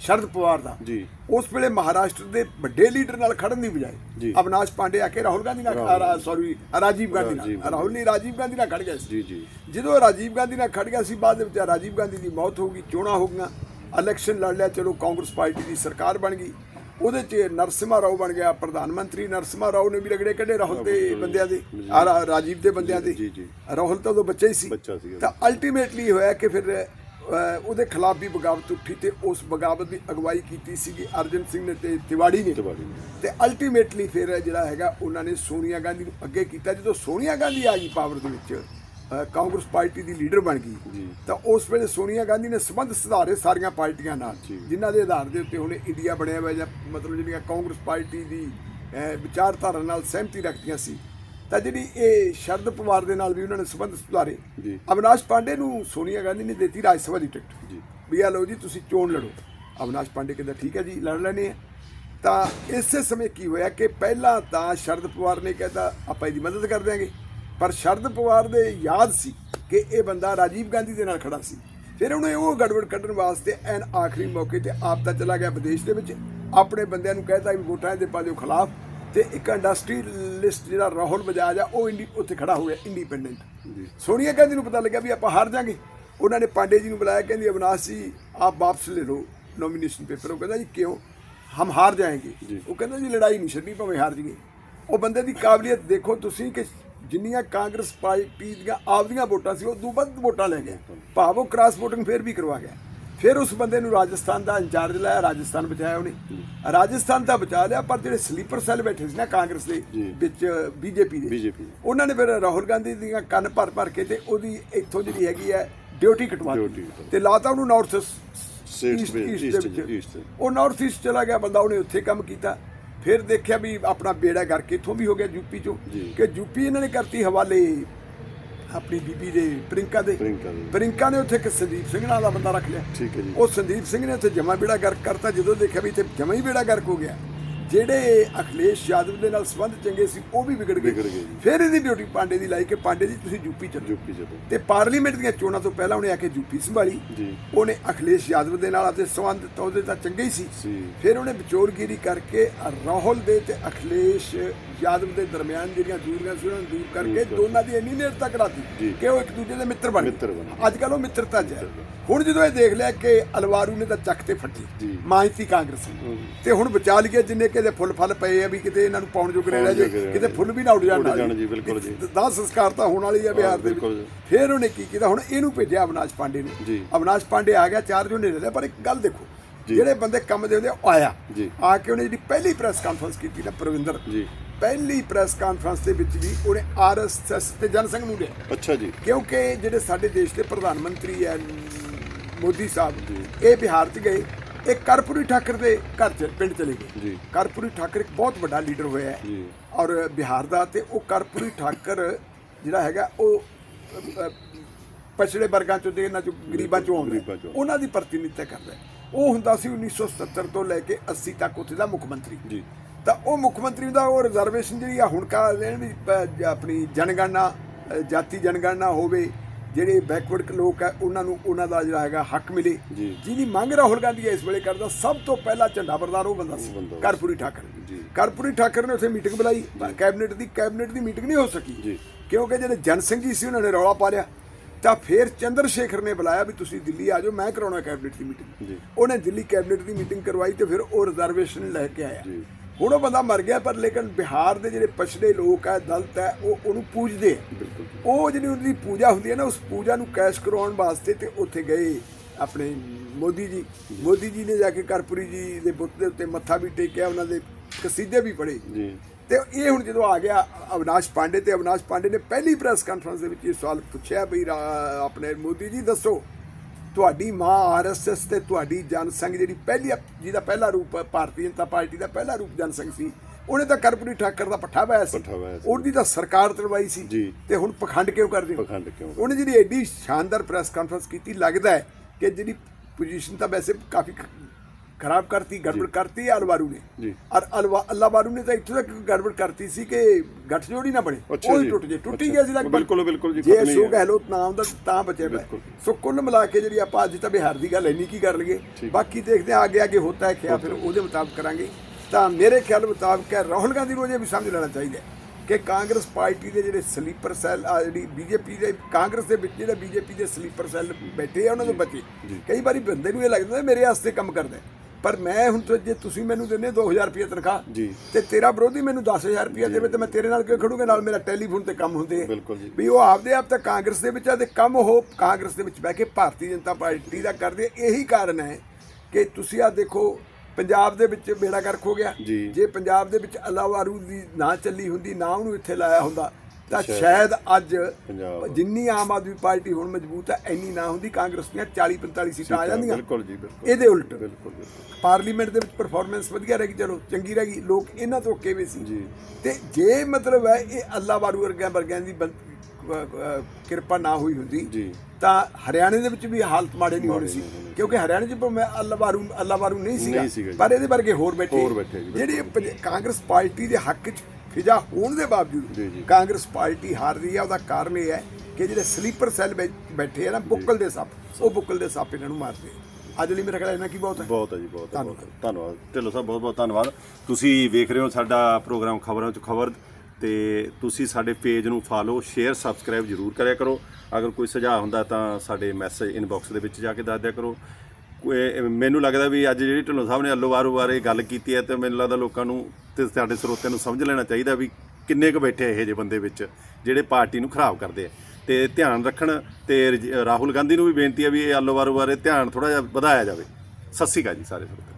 ਸ਼ਰਦ ਪਵਾਰ ਦਾ। ਜੀ। ਉਸ ਵੇਲੇ ਮਹਾਰਾਸ਼ਟਰ ਦੇ ਵੱਡੇ ਲੀਡਰ ਨਾਲ ਖੜਨ ਦੀ। ਬਜਾਏ ਅਵਨਾਸ਼ ਪਾਂਡੇ ਆ ਕੇ ਰਾਹੁਲ ਗਾਂਧੀ ਨਾਲ ਸੌਰੀ ਰਾਜੀਵ ਗਾਂਧੀ ਨਾਲ। ਰਾਹੁਲ ਨਹੀਂ ਰਾਜੀਵ ਗਾਂਧੀ ਨਾਲ ਖੜ ਗਿਆ ਸੀ। ਜੀ ਜੀ। ਜਦੋਂ ਰਾਜੀਵ ਗਾਂਧੀ ਨਾਲ ਖੜ ਗਿਆ ਸੀ ਬਾਅਦ ਦੇ ਵਿੱਚ ਰਾਜੀਵ ਗਾਂਧੀ ਦੀ ਮੌਤ ਹੋ ਗਈ ਚੋਣਾਂ ਹੋ ਗਈਆਂ ਇਲੈਕਸ਼ਨ ਲੜ ਲਿਆ ਚਲੋ ਕਾਂਗਰਸ ਪਾਰਟੀ ਦੀ ਸਰਕਾਰ ਬਣ ਗਈ। ਉਹਦੇ 'ਚ ਨਰਸਿਮਹਾ ਰਾਓ ਬਣ ਗਿਆ ਪ੍ਰਧਾਨ ਮੰਤਰੀ ਨਰਸਿਮਹਾ ਰਾਓ ਨੇ ਵੀ ਰਗੜੇ ਕੱਢੇ ਰਾਹੁਲ ਦੇ ਬੰਦਿਆਂ ਦੇ ਆ ਰਾਜੀਵ ਦੇ ਬੰਦਿਆਂ ਦੇ ਜੀ, ਜੀ। ਰਾਹੁਲ ਤਾਂ ਉਦੋਂ ਬੱਚਾ ਹੀ ਸੀ। ਤਾਂ ਅਲਟੀਮੇਟਲੀ ਹੋਇਆ ਕਿ ਫਿਰ ਉਹਦੇ ਖਿਲਾਫ ਵੀ ਬਗਾਵਤ ਉੱਠੀ ਤੇ ਉਸ ਬਗਾਵਤ ਦੀ ਅਗਵਾਈ ਕੀਤੀ ਸੀਗੀ ਅਰਜਨ ਸਿੰਘ ਨੇ ਤੇ ਤਿਵਾੜੀ ਨੇ। ਤੇ ਅਲਟੀਮੇਟਲੀ ਫਿਰ ਜਿਹੜਾ ਹੈਗਾ ਉਹਨਾਂ ਨੇ ਸੋਨੀਆ ਗਾਂਧੀ ਨੂੰ ਅੱਗੇ ਕੀਤਾ ਜਦੋਂ ਸੋਨੀਆ ਗਾਂਧੀ ਆ ਗਈ ਪਾਵਰ ਦੇ ਵਿੱਚ ਕਾਂਗਰਸ ਪਾਰਟੀ ਦੀ ਲੀਡਰ ਬਣ ਗਈ। ਤਾਂ ਉਸ ਵੇਲੇ ਸੋਨੀਆ ਗਾਂਧੀ ਨੇ ਸਬੰਧ ਸੁਧਾਰੇ ਸਾਰੀਆਂ ਪਾਰਟੀਆਂ ਨਾਲ। ਜਿਨ੍ਹਾਂ ਦੇ ਆਧਾਰ ਦੇ ਉੱਤੇ ਹੁਣ ਇੰਡੀਆ ਬਣਿਆ ਹੋਇਆ ਜਾਂ ਮਤਲਬ ਜਿਹੜੀਆਂ ਕਾਂਗਰਸ ਪਾਰਟੀ ਦੀ ਵਿਚਾਰਧਾਰਾ ਨਾਲ ਸਹਿਮਤੀ ਰੱਖਦੀਆਂ ਸੀ। ਤਾਂ ਜਿਹੜੀ ਇਹ ਸ਼ਰਦ ਪਵਾਰ ਦੇ ਨਾਲ ਵੀ ਉਹਨਾਂ ਨੇ ਸਬੰਧ ਸੁਧਾਰੇ। ਅਵਿਨਾਸ਼ ਪਾਂਡੇ ਨੂੰ ਸੋਨੀਆ ਗਾਂਧੀ ਨੇ ਦਿੱਤੀ ਰਾਜ ਸਭਾ ਦੀ ਟਿਕਟ। ਵੀ ਆ ਲਓ ਜੀ ਤੁਸੀਂ ਚੋਣ ਲੜੋ। ਅਵਿਨਾਸ਼ ਪਾਂਡੇ ਕਹਿੰਦਾ ਠੀਕ ਹੈ ਜੀ ਲੜ ਲੈਣੇ ਆ ਤਾਂ ਇਸੇ ਸਮੇਂ ਕੀ ਹੋਇਆ ਕਿ ਪਹਿਲਾਂ ਤਾਂ ਸ਼ਰਦ ਪਵਾਰ ਨੇ ਕਹਿੰਦਾ ਆਪਾਂ ਇਹਦੀ ਮਦਦ ਕਰ ਦਿਆਂਗੇ। ਪਰ ਸ਼ਰਦ ਪਵਾਰ ਦੇ ਯਾਦ ਸੀ ਕਿ ਇਹ ਬੰਦਾ ਰਾਜੀਵ ਗਾਂਧੀ ਦੇ ਨਾਲ ਖੜਾ ਸੀ। ਫਿਰ ਉਹਨੇ ਉਹ ਗੜਬੜ ਕੱਢਣ ਵਾਸਤੇ ਐਨ ਆਖਰੀ ਮੌਕੇ ਤੇ ਆਪ ਤਾਂ ਚਲਾ ਗਿਆ ਵਿਦੇਸ਼ ਦੇ ਵਿੱਚ। ਆਪਣੇ ਬੰਦਿਆਂ ਨੂੰ ਕਹਿਤਾ ਵੀ ਵੋਟਾਂ ਦੇ ਪਾ ਦਿਓ ਖਿਲਾਫ ਤੇ ਇੱਕ ਇੰਡਸਟਰੀਲਿਸਟ ਜਿਹੜਾ ਰਾਹੁਲ ਬਜਾਜ ਆ ਉਹ ਇੰਡੀ ਉੱਥੇ ਖੜਾ ਹੋ ਗਿਆ ਇੰਡੀਪੈਂਡੈਂਟ ਸੋਨੀਆ ਗਾਂਧੀ ਨੂੰ ਪਤਾ ਲੱਗਿਆ ਵੀ ਆਪਾਂ ਹਾਰ ਜਾਾਂਗੇ। ਉਹਨਾਂ ਨੇ ਪਾਂਡੇ ਜੀ ਨੂੰ ਬੁਲਾਇਆ ਕਹਿੰਦੀ ਅਵਨਾਸ਼ ਜੀ ਆਪ ਵਾਪਸ ਲੈ ਲਓ ਨੋਮੀਨੇਸ਼ਨ ਪੇਪਰ ਉਹ ਕਹਿੰਦਾ ਜੀ ਕਿਉਂ? ਹਮ ਹਾਰ ਜਾएंगे ਜੀ। ਉਹ ਕਹਿੰਦਾ ਜੀ ਲੜਾਈ ਨਹੀਂ ਛੱਡਣੀ ਭਾਵੇਂ ਹਾਰ ਜਾਈਏ। ਉਹ ਬੰਦੇ ਦੀ ਕਾਬਲੀਅਤ ਦੇਖੋ ਤੁਸੀਂ ਕਿ ਜਿੰਨੀਆਂ ਕਾਂਗਰਸ ਪਾਰਟੀ ਦੀਆਂ ਆਪਦੀਆਂ ਵੋਟਾਂ ਸੀ ਉਹ ਤੋਂ ਵੱਧ ਵੋਟਾਂ ਲੈ ਗਿਆ ਭਾਵ ਉਹ ਕ੍ਰਾਸ ਵੋਟਿੰਗ ਫੇਰ ਵੀ ਕਰਵਾ ਗਿਆ। ਫਿਰ ਉਸ ਬੰਦੇ ਨੂੰ ਰਾਜਸਥਾਨ ਦਾ ਇੰਚਾਰਜ ਲਾਇਆ ਰਾਜਸਥਾਨ ਬਚਾਇਆ ਉਹਨੇ। ਰਾਜਸਥਾਨ ਤਾਂ ਬਚਾ ਲਿਆ ਪਰ ਜਿਹੜੇ ਸਲੀਪਰ ਸੈੱਲ ਬੈਠੇ ਸੀ ਨਾ ਕਾਂਗਰਸ ਦੇ। ਵਿੱਚ ਬੀਜੇਪੀ ਦੇ। ਉਹਨਾਂ ਨੇ ਫਿਰ ਰਾਹੁਲ ਗਾਂਧੀ ਦੀਆਂ ਕੰਨ ਭਰ ਭਰ ਕੇ ਤੇ ਉਹਦੀ ਇੱਥੋਂ ਜਿਹੜੀ ਹੈਗੀ ਹੈ ਡਿਊਟੀ ਕਟਵਾ। ਤੇ ਲਾਤਾ ਉਹਨੂੰ ਨਾਰਥ ਚ। ਉਹ ਨਾਰਥ ਈਸਟ ਚਲਾ ਗਿਆ ਬੰਦਾ ਉਹਨੇ ਉੱਥੇ ਕੰਮ ਕੀਤਾ। ਫਿਰ ਦੇਖਿਆ ਵੀ ਆਪਣਾ ਬੇੜਾ ਕਰਕੇ ਇੱਥੋਂ ਵੀ ਹੋ ਗਿਆ ਯੂਪੀ ਚੋਂ। ਕਿ ਯੂਪੀ ਇਹਨਾਂ ਨੇ ਕਰਤੀ ਹਵਾਲੇ ਆਪਣੀ ਬੀਬੀ ਦੇ ਪ੍ਰਿੰਕਾ ਦੇ। ਪ੍ਰਿੰਕਾ ਨੇ ਉੱਥੇ ਇੱਕ ਸੰਦੀਪ ਸਿੰਘ ਨਾਂ ਦਾ ਬੰਦਾ ਰੱਖ ਲਿਆ। ਠੀਕ ਹੈ ਜੀ। ਉਹ ਸੰਦੀਪ ਸਿੰਘ ਨੇ ਉੱਥੇ ਜਮਾ ਬੇੜਾ ਗਰਕ ਕਰਤਾ। ਜਦੋਂ ਦੇਖਿਆ ਵੀ ਇੱਥੇ ਜਮਾ ਹੀ ਬੇੜਾ ਗਰਕ ਹੋ ਗਿਆ। ਜਿਹੜੇ ਅਖਿਲੇਸ਼ ਯਾਦਵ ਦੇ ਨਾਲ ਸੰਬੰਧ ਚੰਗੇ ਸੀ ਉਹ ਵੀ ਵਿਗੜ ਗਏ। ਵਿਗੜ ਗਏ ਜੀ। ਫਿਰ ਇਹਦੀ ਡਿਊਟੀ ਪਾਂਡੇ ਦੀ ਲਾਈ ਕਿ ਪਾਂਡੇ ਜੀ ਤੁਸੀਂ ਯੂਪੀ ਚਲੋ। ਯੂਪੀ ਜਦੋਂ ਤੇ ਪਾਰਲੀਮੈਂਟ ਦੀਆਂ ਚੋਣਾਂ ਤੋਂ ਪਹਿਲਾਂ ਉਹਨੇ ਆ ਕੇ ਯੂਪੀ ਸੰਭਾਲੀ। ਜੀ। ਉਹਨੇ ਅਖਿਲੇਸ਼ ਯਾਦਵ ਦੇ ਨਾਲ ਆਪਣੇ ਸੰਬੰਧ ਤਾਂ ਉਹਦੇ ਤਾਂ ਚੰਗੇ ਹੀ ਸੀ। ਸੀ। ਫਿਰ ਉਹਨੇ ਵਿਚੋਲਗਿਰੀ ਕਰਕੇ ਰਾਹੁਲ ਦੇ ਤੇ ਅਖਿਲੇਸ਼ ਯਾਦਵ ਦੇ ਦਰਮਿਆਨ ਜਿਹੜੀਆਂ ਦੂਰੀਆਂ ਸੀ ਉਹਨਾਂ ਨੂੰ ਦੂਰ ਕਰਕੇ ਕਰ- ਦੋਨਾਂ ਦੀ ਇੰਨੀ ਨੇੜਤਾ ਕਰਾਤੀ। ਕਿ ਉਹ ਇੱਕ ਦੂਜੇ ਦੇ ਮਿੱਤਰ ਬਣ ਗਏ ਅੱਜ ਕੱਲ ਉਹ ਮਿੱਤਰਤਾ ਚ ਹੁਣ ਜਦੋਂ ਇਹ ਦੇਖ ਲਿਆ ਕਿ ਅਲਵਾਰੂ ਨੇ ਤਾਂ ਚੱਕ ਤੇ ਫੱਟੀ। ਮਾਹਿਤੀ ਕਾਂਗਰਸ। ਤੇ ਹੁਣ ਬਚਾ ਲਈਏ ਜਿੰਨੇ ਕਿਤੇ ਫੁੱਲ ਫਲ ਪਏ ਆ ਵੀ ਕਿਤੇ ਇਹਨਾਂ ਨੂੰ ਪਾਉਣ ਜੋਗਰੇ ਰਹਿ ਜੇ ਜੋਗੇ ਕਿਤੇ। ਫੁੱਲ ਵੀ ਨਾ ਉੱਡ ਜਾਣ ਜੀ, ਬਿਲਕੁਲ ਜੀ। ਦਾਹ ਸੰਸਕਾਰ ਤਾਂ ਹੋਣ ਵਾਲੀ ਹੈ ਬਿਹਾਰ ਦੇ। ਫਿਰ ਉਹਨੇ ਕੀ ਕੀਤਾ ਹੁਣ ਇਹਨੂੰ ਭੇਜਿਆ ਅਵਨਾਸ਼ ਪਾਂਡੇ ਨੂੰ। ਅਵਨਾਸ਼ ਪਾਂਡੇ ਆ ਗਿਆ ਚਾਰ ਜੋ ਨੇ ਪਰ ਇੱਕ ਗੱਲ ਦੇਖੋ ਜਿਹੜੇ ਬੰਦੇ ਕੰਮ ਦੇ ਹੁੰਦੇ ਆ, ਆਇਆ। ਆ ਕੇ ਉਹਨੇ ਜਿਹੜੀ ਪਹਿਲੀ ਪ੍ਰੈਸ ਕਾਨਫਰੰਸ ਕੀਤੀ ਨਾ ਪ੍ਰਵਿੰਦਰ ਜੀ ਪਹਿਲੀ ਪ੍ਰੈਸ ਕਾਨਫਰੰਸ ਦੇ ਵਿੱਚ ਵੀ ਉਹਨੇ ਆਰਐਸਐਸ ਤੇ ਜਨਸੰਘ ਨੂੰ ਲਿਆ। ਅੱਛਾ ਜੀ। ਕਿਉਂਕਿ ਜਿਹੜੇ ਸਾਡੇ ਦੇਸ਼ ਦੇ ਪ੍ਰਧਾਨ ਮੰਤਰੀ ਹੈ ਮੋਦੀ ਸਾਹਿਬ ਇਹ ਬਿਹਾਰ 'ਚ ਗਏ ਇਹ ਕਰਪੂਰੀ ਠਾਕਰ ਦੇ ਘਰ ਚ ਪਿੰਡ ਚਲੇ ਗਏ। ਜੀ। ਕਰਪੂਰੀ ਠਾਕਰ ਇੱਕ ਬਹੁਤ ਵੱਡਾ ਲੀਡਰ ਹੋਇਆ ਹੈ ਜੀ। ਔਰ ਬਿਹਾਰ ਦਾ ਤੇ ਉਹ ਕਰਪੂਰੀ ਠਾਕਰ ਜਿਹੜਾ ਹੈਗਾ ਉਹ ਪਛੜੇ ਵਰਗਾਂ ਚੋਂ ਤੇ ਇਹਨਾਂ ਚੋਂ ਗਰੀਬਾਂ ਚੋਂ ਆਉਂਦਾ। ਉਹਨਾਂ ਦੀ ਪ੍ਰਤੀਨਿਧਤਾ ਕਰਦਾ। ਉਹ ਹੁੰਦਾ ਸੀ 1970 ਤੋਂ ਲੈ ਕੇ 80 ਤੱਕ ਉੱਥੇ ਦਾ ਮੁੱਖ ਮੰਤਰੀ। ਜੀ। ਤਾਂ ਉਹ ਮੁੱਖ ਮੰਤਰੀ ਦਾ ਉਹ ਰਿਜ਼ਰਵੇਸ਼ਨ ਜਿਹੜੀ ਆ ਹੁਣ ਕਾ ਲੈਣ ਵੀ ਆਪਣੀ ਜਨਗਣਨਾ ਜਾਤੀ ਜਨਗਣਨਾ ਹੋਵੇ ਜਿਹੜੇ ਬੈਕਵਰਡ ਲੋਕ ਹੈ ਉਹਨਾਂ ਨੂੰ ਉਹਨਾਂ ਦਾ ਜਿਹੜਾ ਹੈਗਾ ਹੱਕ ਮਿਲੇ ਜੀ। ਜਿਹਦੀ ਮੰਗ ਰਾਹੁਲ ਗਾਂਧੀ ਇਸ ਵੇਲੇ ਕਰਦਾ ਸਭ ਤੋਂ ਪਹਿਲਾ ਝੰਡਾ ਬਰਦਾਰ ਉਹ ਬੰਦਾ ਸੀ। ਕਰਪੂਰੀ ਠਾਕਰ ਜੀ। ਕਰਪੂਰੀ ਠਾਕਰ ਨੇ ਉੱਥੇ ਮੀਟਿੰਗ ਬੁਲਾਈ ਕੈਬਨਿਟ ਦੀ ਕੈਬਨਿਟ ਦੀ ਮੀਟਿੰਗ ਨਹੀਂ ਹੋ ਸਕੀ ਜੀ। ਕਿਉਂਕਿ ਜਿਹੜੇ ਜਨਸੰਘੀ ਸੀ ਉਹਨਾਂ ਨੇ ਰੌਲਾ ਪਾ ਲਿਆ ਤਾਂ ਫਿਰ ਚੰਦਰ ਸ਼ੇਖਰ ਨੇ ਬੁਲਾਇਆ ਵੀ ਤੁਸੀਂ ਦਿੱਲੀ ਆ ਜਾਓ ਮੈਂ ਕਰਾਉਣਾ ਕੈਬਨਿਟ ਦੀ ਮੀਟਿੰਗ ਜੀ। ਉਹਨੇ ਦਿੱਲੀ ਕੈਬਨਿਟ ਦੀ ਮੀਟਿੰਗ ਕਰਵਾਈ ਤੇ ਫਿਰ ਉਹ ਰਿਜ਼ਰਵੇਸ਼ਨ ਲੈ ਕੇ ਆਇਆ ਜੀ। ਹੁਣ ਉਹ ਬੰਦਾ ਮਰ ਗਿਆ ਪਰ ਲੇਕਿਨ ਬਿਹਾਰ ਦੇ ਜਿਹੜੇ ਪਛੜੇ ਲੋਕ ਹੈ ਦਲਿਤ ਹੈ ਉਹ ਉਹਨੂੰ ਪੂਜਦੇ ਆ। ਉਹ ਜਿਹੜੀ ਉਹਦੀ ਪੂਜਾ ਹੁੰਦੀ ਹੈ ਨਾ ਉਸ ਪੂਜਾ ਨੂੰ ਕੈਸ਼ ਕਰਵਾਉਣ ਵਾਸਤੇ ਤੇ ਉੱਥੇ ਗਏ ਆਪਣੇ ਮੋਦੀ ਜੀ। ਮੋਦੀ ਜੀ ਨੇ ਜਾ ਕੇ ਕਰਪੂਰੀ ਜੀ ਦੇ ਬੁੱਤ ਦੇ ਉੱਤੇ ਮੱਥਾ ਵੀ ਟੇਕਿਆ ਉਹਨਾਂ ਦੇ ਕਸੀਦੇ ਵੀ ਪੜ੍ਹੇ ਜੀ। ਤੇ ਇਹ ਹੁਣ ਜਦੋਂ ਆ ਗਿਆ ਅਵਿਨਾਸ਼ ਪਾਂਡੇ ਤੇ ਅਵਿਨਾਸ਼ ਪਾਂਡੇ ਨੇ ਪਹਿਲੀ ਪ੍ਰੈਸ ਕਾਨਫਰੰਸ ਦੇ ਵਿੱਚ ਇਹ ਸਵਾਲ ਪੁੱਛਿਆ ਵੀ ਆਪਣੇ ਮੋਦੀ ਜੀ ਦੱਸੋ। ਤੁਹਾਡੀ ਮਾਂ ਆਰਐਸਐਸ ਤੇ ਤੁਹਾਡੀ ਜਨਸੰਘ ਜਿਹੜੀ ਪਹਿਲੀ ਜਿਹਦਾ ਪਹਿਲਾ ਰੂਪ ਭਾਰਤੀ ਜਨਤਾ ਪਾਰਟੀ ਦਾ ਪਹਿਲਾ ਰੂਪ ਜਨਸੰਘ ਸੀ ਉਹਨੇ ਤਾਂ ਕਰਪੂਰੀ ਠਾਕਰ ਦਾ ਪੱਠਾ ਪਾਇਆ ਸੀ ਪੱਠਾ ਪਾਇਆ ਸੀ। ਉਹਦੀ ਤਾਂ ਸਰਕਾਰ ਤੜਵਾਈ ਸੀ ਜੀ। ਤੇ ਹੁਣ ਪਖੰਡ ਕਿਉਂ ਕਰਦੇ ਹੋ ਪਖੰਡ ਕਿਉਂ? ਉਹਨੇ ਜਿਹੜੀ ਐਡੀ ਸ਼ਾਨਦਾਰ ਪ੍ਰੈਸ ਕਾਨਫਰੰਸ ਕੀਤੀ ਲੱਗਦਾ ਹੈ ਕਿ ਜਿਹੜੀ ਪੋਜੀਸ਼ਨ ਤਾਂ ਵੈਸੇ ਕਾਫੀ ਖ- ਖਰਾਬ ਕਰਤੀ ਗੜਬੜ ਕਰਤੀ ਅਲਵਾਰੂ ਨੇ। ਔਰ ਅੱਲਾ ਬਾਰੂ ਨੇ ਤਾਂ ਇੱਥੋਂ ਤੱਕ ਗੜਬੜ ਕਰਤੀ ਸੀ ਕਿ ਗੱਠਜੋੜ ਨਾ ਬਣੇ ਉਹ। ਟੁੱਟ ਜੇ ਟੁੱਟੀ। ਗਿਆ ਸੀ ਲਗਭਗ ਬਿਲਕੁਲ, ਬਿਲਕੁਲ ਜੀ, ਜੇ ਸੋ। ਗਹਿਲੋਤ ਨਾ ਹੁੰਦਾ ਤਾਂ ਪਿਆ ਬਿਲਕੁਲ। ਸੋ ਕੁੱਲ ਮਿਲਾ ਕੇ ਜਿਹੜੀ ਆਪਾਂ ਅੱਜ ਤਾਂ ਬਿਹਾਰ ਦੀ ਗੱਲ ਇੰਨੀ ਕੀ ਕਰ ਲਈਏ। ਬਾਕੀ ਦੇਖਦੇ ਹਾਂ ਅੱਗੇ ਅੱਗੇ ਹੋਤਾ ਹੈ ਕਿਆ ਫਿਰ ਉਹਦੇ ਮੁਤਾਬਕ ਕਰਾਂਗੇ ਤਾਂ ਮੇਰੇ ਖਿਆਲ ਮੁਤਾਬਕ ਹੈ ਰਾਹੁਲ ਗਾਂਧੀ ਨੂੰ ਇਹ ਵੀ ਸਮਝ ਲੈਣਾ ਚਾਹੀਦਾ ਕਿ ਕਾਂਗਰਸ ਪਾਰਟੀ ਦੇ ਜਿਹੜੇ ਸਲੀਪਰ ਸੈੱਲ ਆ ਜਿਹੜੀ ਬੀਜੇਪੀ ਦੇ ਕਾਂਗਰਸ ਦੇ ਵਿੱਚ ਜਿਹੜੇ ਬੀਜੇਪੀ ਦੇ ਸਲੀਪਰ ਸੈੱਲ ਬੈਠੇ ਆ ਉਹਨਾਂ ਤੋਂ ਬਚੇ ਕਈ ਵਾਰੀ ਬੰਦੇ ਨੂੰ ਇਹ ਲੱਗਦਾ ਮੇਰੇ ਵਾਸਤੇ ਕੰਮ ਕਰਦਾ। ਪਰ ਮੈਂ ਹੁਣ ਤੋਂ ਜੇ ਤੁਸੀਂ ਮੈਨੂੰ ਦਿੰਦੇ 2000 ਰੁਪਏ ਤਨਖਾਹ ਜੀ। ਤੇ ਤੇਰਾ ਵਿਰੋਧੀ ਮੈਨੂੰ 10000 ਰੁਪਏ ਦੇਵੇ ਤੇ ਮੈਂ ਤੇਰੇ ਨਾਲ ਕਿਉਂ ਖੜੂਗਾ ਨਾਲ ਮੇਰਾ ਟੈਲੀਫੋਨ ਤੇ ਕੰਮ ਹੁੰਦੇ ਆ ਬਿਲਕੁਲ ਜੀ। ਵੀ ਉਹ ਆਪਦੇ ਆਪ ਤਾਂ ਕਾਂਗਰਸ ਦੇ ਵਿੱਚ ਆ ਤੇ ਕੰਮ ਉਹ ਕਾਂਗਰਸ ਦੇ ਵਿੱਚ ਬਹਿ ਕੇ ਭਾਰਤੀ ਜਨਤਾ ਪਾਰਟੀ ਦਾ ਕਰਦੇ। ਇਹੀ ਕਾਰਨ ਹੈ ਕਿ ਤੁਸੀਂ ਆ ਦੇਖੋ ਪੰਜਾਬ ਦੇ ਵਿੱਚ ਬੇੜਾ ਗਰਕ ਹੋ ਗਿਆ ਜੀ। ਜੇ ਪੰਜਾਬ ਦੇ ਵਿੱਚ ਅਲਾਵਾਰੂ ਦੀ ਨਾ ਚੱਲੀ ਹੁੰਦੀ ਨਾ ਉਹਨੂੰ ਇੱਥੇ ਲਾਇਆ ਹੁੰਦਾ ਤਾਂ ਸ਼ਾਇਦ ਅੱਜ ਜਿੰਨੀ ਆਮ ਆਦਮੀ ਪਾਰਟੀ ਹੁਣ ਮਜ਼ਬੂਤ ਹੈ ਇੰਨੀ ਨਾ ਹੁੰਦੀ ਕਾਂਗਰਸ ਦੀਆਂ 40 45 ਸੀਟਾਂ ਆ ਜਾਂਦੀਆਂ। ਬਿਲਕੁਲ ਜੀ ਬਿਲਕੁਲ। ਇਹਦੇ ਉਲਟ। ਬਿਲਕੁਲ ਪਾਰਲੀਮੈਂਟ ਦੇ ਵਿੱਚ ਪਰਫਾਰਮੈਂਸ ਵਧੀਆ ਰਹੀ ਚਲੋ ਚੰਗੀ ਰਹੀ ਲੋਕ ਇਹਨਾਂ ਤੋਂ ਅੱਕੇ ਵੀ ਸੀ? ਜੀ। ਤੇ ਜੇ ਮਤਲਬ ਹੈ ਇਹ ਅੱਲਾ ਵਾਰੂ ਵਰਗਿਆਂ ਵਰਗਿਆਂ ਦੀ ਕਿਰਪਾ ਨਾ ਹੋਈ ਹੁੰਦੀ ਜੀ। ਤਾਂ ਹਰਿਆਣੇ ਦੇ ਵਿੱਚ ਵੀ ਹਾਲਤ ਮਾੜੇ ਨਹੀਂ ਹੋਣੀ ਸੀ। ਕਿਉਂਕਿ ਹਰਿਆਣੇ 'ਚ ਭਾਵੇਂ ਅੱਲਾ ਵਾਰੂ ਅੱਲਾ ਵਾਰੂ ਨਹੀਂ ਸੀਗਾ। ਪਰ ਇਹਦੇ ਵਰਗੇ ਹੋਰ ਬੈਠੇ। ਜਿਹੜੀ ਕਾਂਗਰਸ ਪਾਰਟੀ ਦੇ ਹੱਕ 'ਚ ਫਿਜਾ ਹੋਣ ਦੇ ਬਾਵਜੂਦ। ਕਾਂਗਰਸ ਪਾਰਟੀ ਹਾਰ ਰਹੀ ਹੈ ਉਹਦਾ ਕਾਰਨ ਇਹ ਹੈ ਕਿ ਜਿਹੜੇ ਸਲੀਪਰ ਸੈੱਲ ਬੈਠੇ ਆ ਨਾ ਬੁੱਕਲ ਦੇ ਸੱਪ ਉਹ ਬੁੱਕਲ ਦੇ ਸੱਪ ਇਹਨਾਂ ਨੂੰ ਮਾਰਦੇ। ਅੱਜ ਲਈ ਮੇਰਾ ਖਿਆਲ ਇਹਨਾਂ ਕੀ ਬਹੁਤ ਹੈ? ਬਹੁਤ ਹੈ ਜੀ ਬਹੁਤ। ਧੰਨਵਾਦ। ਢਿੱਲੋਂ ਸਾਹਿਬ ਬਹੁਤ ਬਹੁਤ ਧੰਨਵਾਦ। ਤੁਸੀਂ ਵੇਖ ਰਹੇ ਹੋ ਸਾਡਾ ਪ੍ਰੋਗਰਾਮ ਖਬਰਾਂ ਚ ਖਬਰ ਤੇ ਤੁਸੀਂ ਸਾਡੇ ਪੇਜ ਨੂੰ ਫਾਲੋ ਸ਼ੇਅਰ ਸਬਸਕ੍ਰਾਈਬ ਜਰੂਰ ਕਰਿਆ ਕਰੋ। ਅਗਰ ਕੋਈ ਸੁਝਾਅ ਹੁੰਦਾ ਤਾਂ ਸਾਡੇ ਮੈਸੇਜ ਇਨਬਾਕਸ ਦੇ ਵਿੱਚ ਜਾ ਕੇ ਦੱਸ ਦਿਆ ਕਰੋ। ਕੋਈ- ਮੈਨੂੰ ਲੱਗਦਾ ਵੀ ਅੱਜ ਜਿਹੜੀ ਢਿੱਲੋਂ ਸਾਹਿਬ ਨੇ ਅੱਲੋਵਾਰੂ ਬਾਰੇ ਗੱਲ ਕੀਤੀ ਹੈ ਤੇ ਮੈਨੂੰ ਲੱਗਦਾ ਲੋਕਾਂ ਨੂੰ ਤੇ ਸਾਡੇ ਸਰੋਤਿਆਂ ਨੂੰ ਸਮਝ ਲੈਣਾ ਚਾਹੀਦਾ ਵੀ ਕਿੰਨੇ ਕੁ ਬੈਠੇ ਇਹੋ ਜਿਹੇ ਬੰਦੇ ਵਿੱਚ, ਜਿਹੜੇ ਪਾਰਟੀ ਨੂੰ ਖਰਾਬ ਕਰਦੇ ਆ। ਤੇ ਧਿਆਨ ਰੱਖਣ ਤੇ ਰਾਹੁਲ ਗਾਂਧੀ ਨੂੰ ਵੀ ਬੇਨਤੀ ਹੈ ਵੀ ਇਹ ਅੱਲੋਵਾਰੂ ਬਾਰੇ ਧਿਆਨ ਥੋੜਾ ਜਿਹਾ ਵਧਾਇਆ ਜਾਵੇ। ਸਤਿ ਸ਼੍ਰੀ ਅਕਾਲ ਜੀ ਸਾਰੇ ਸਰੋਤਿਆਂ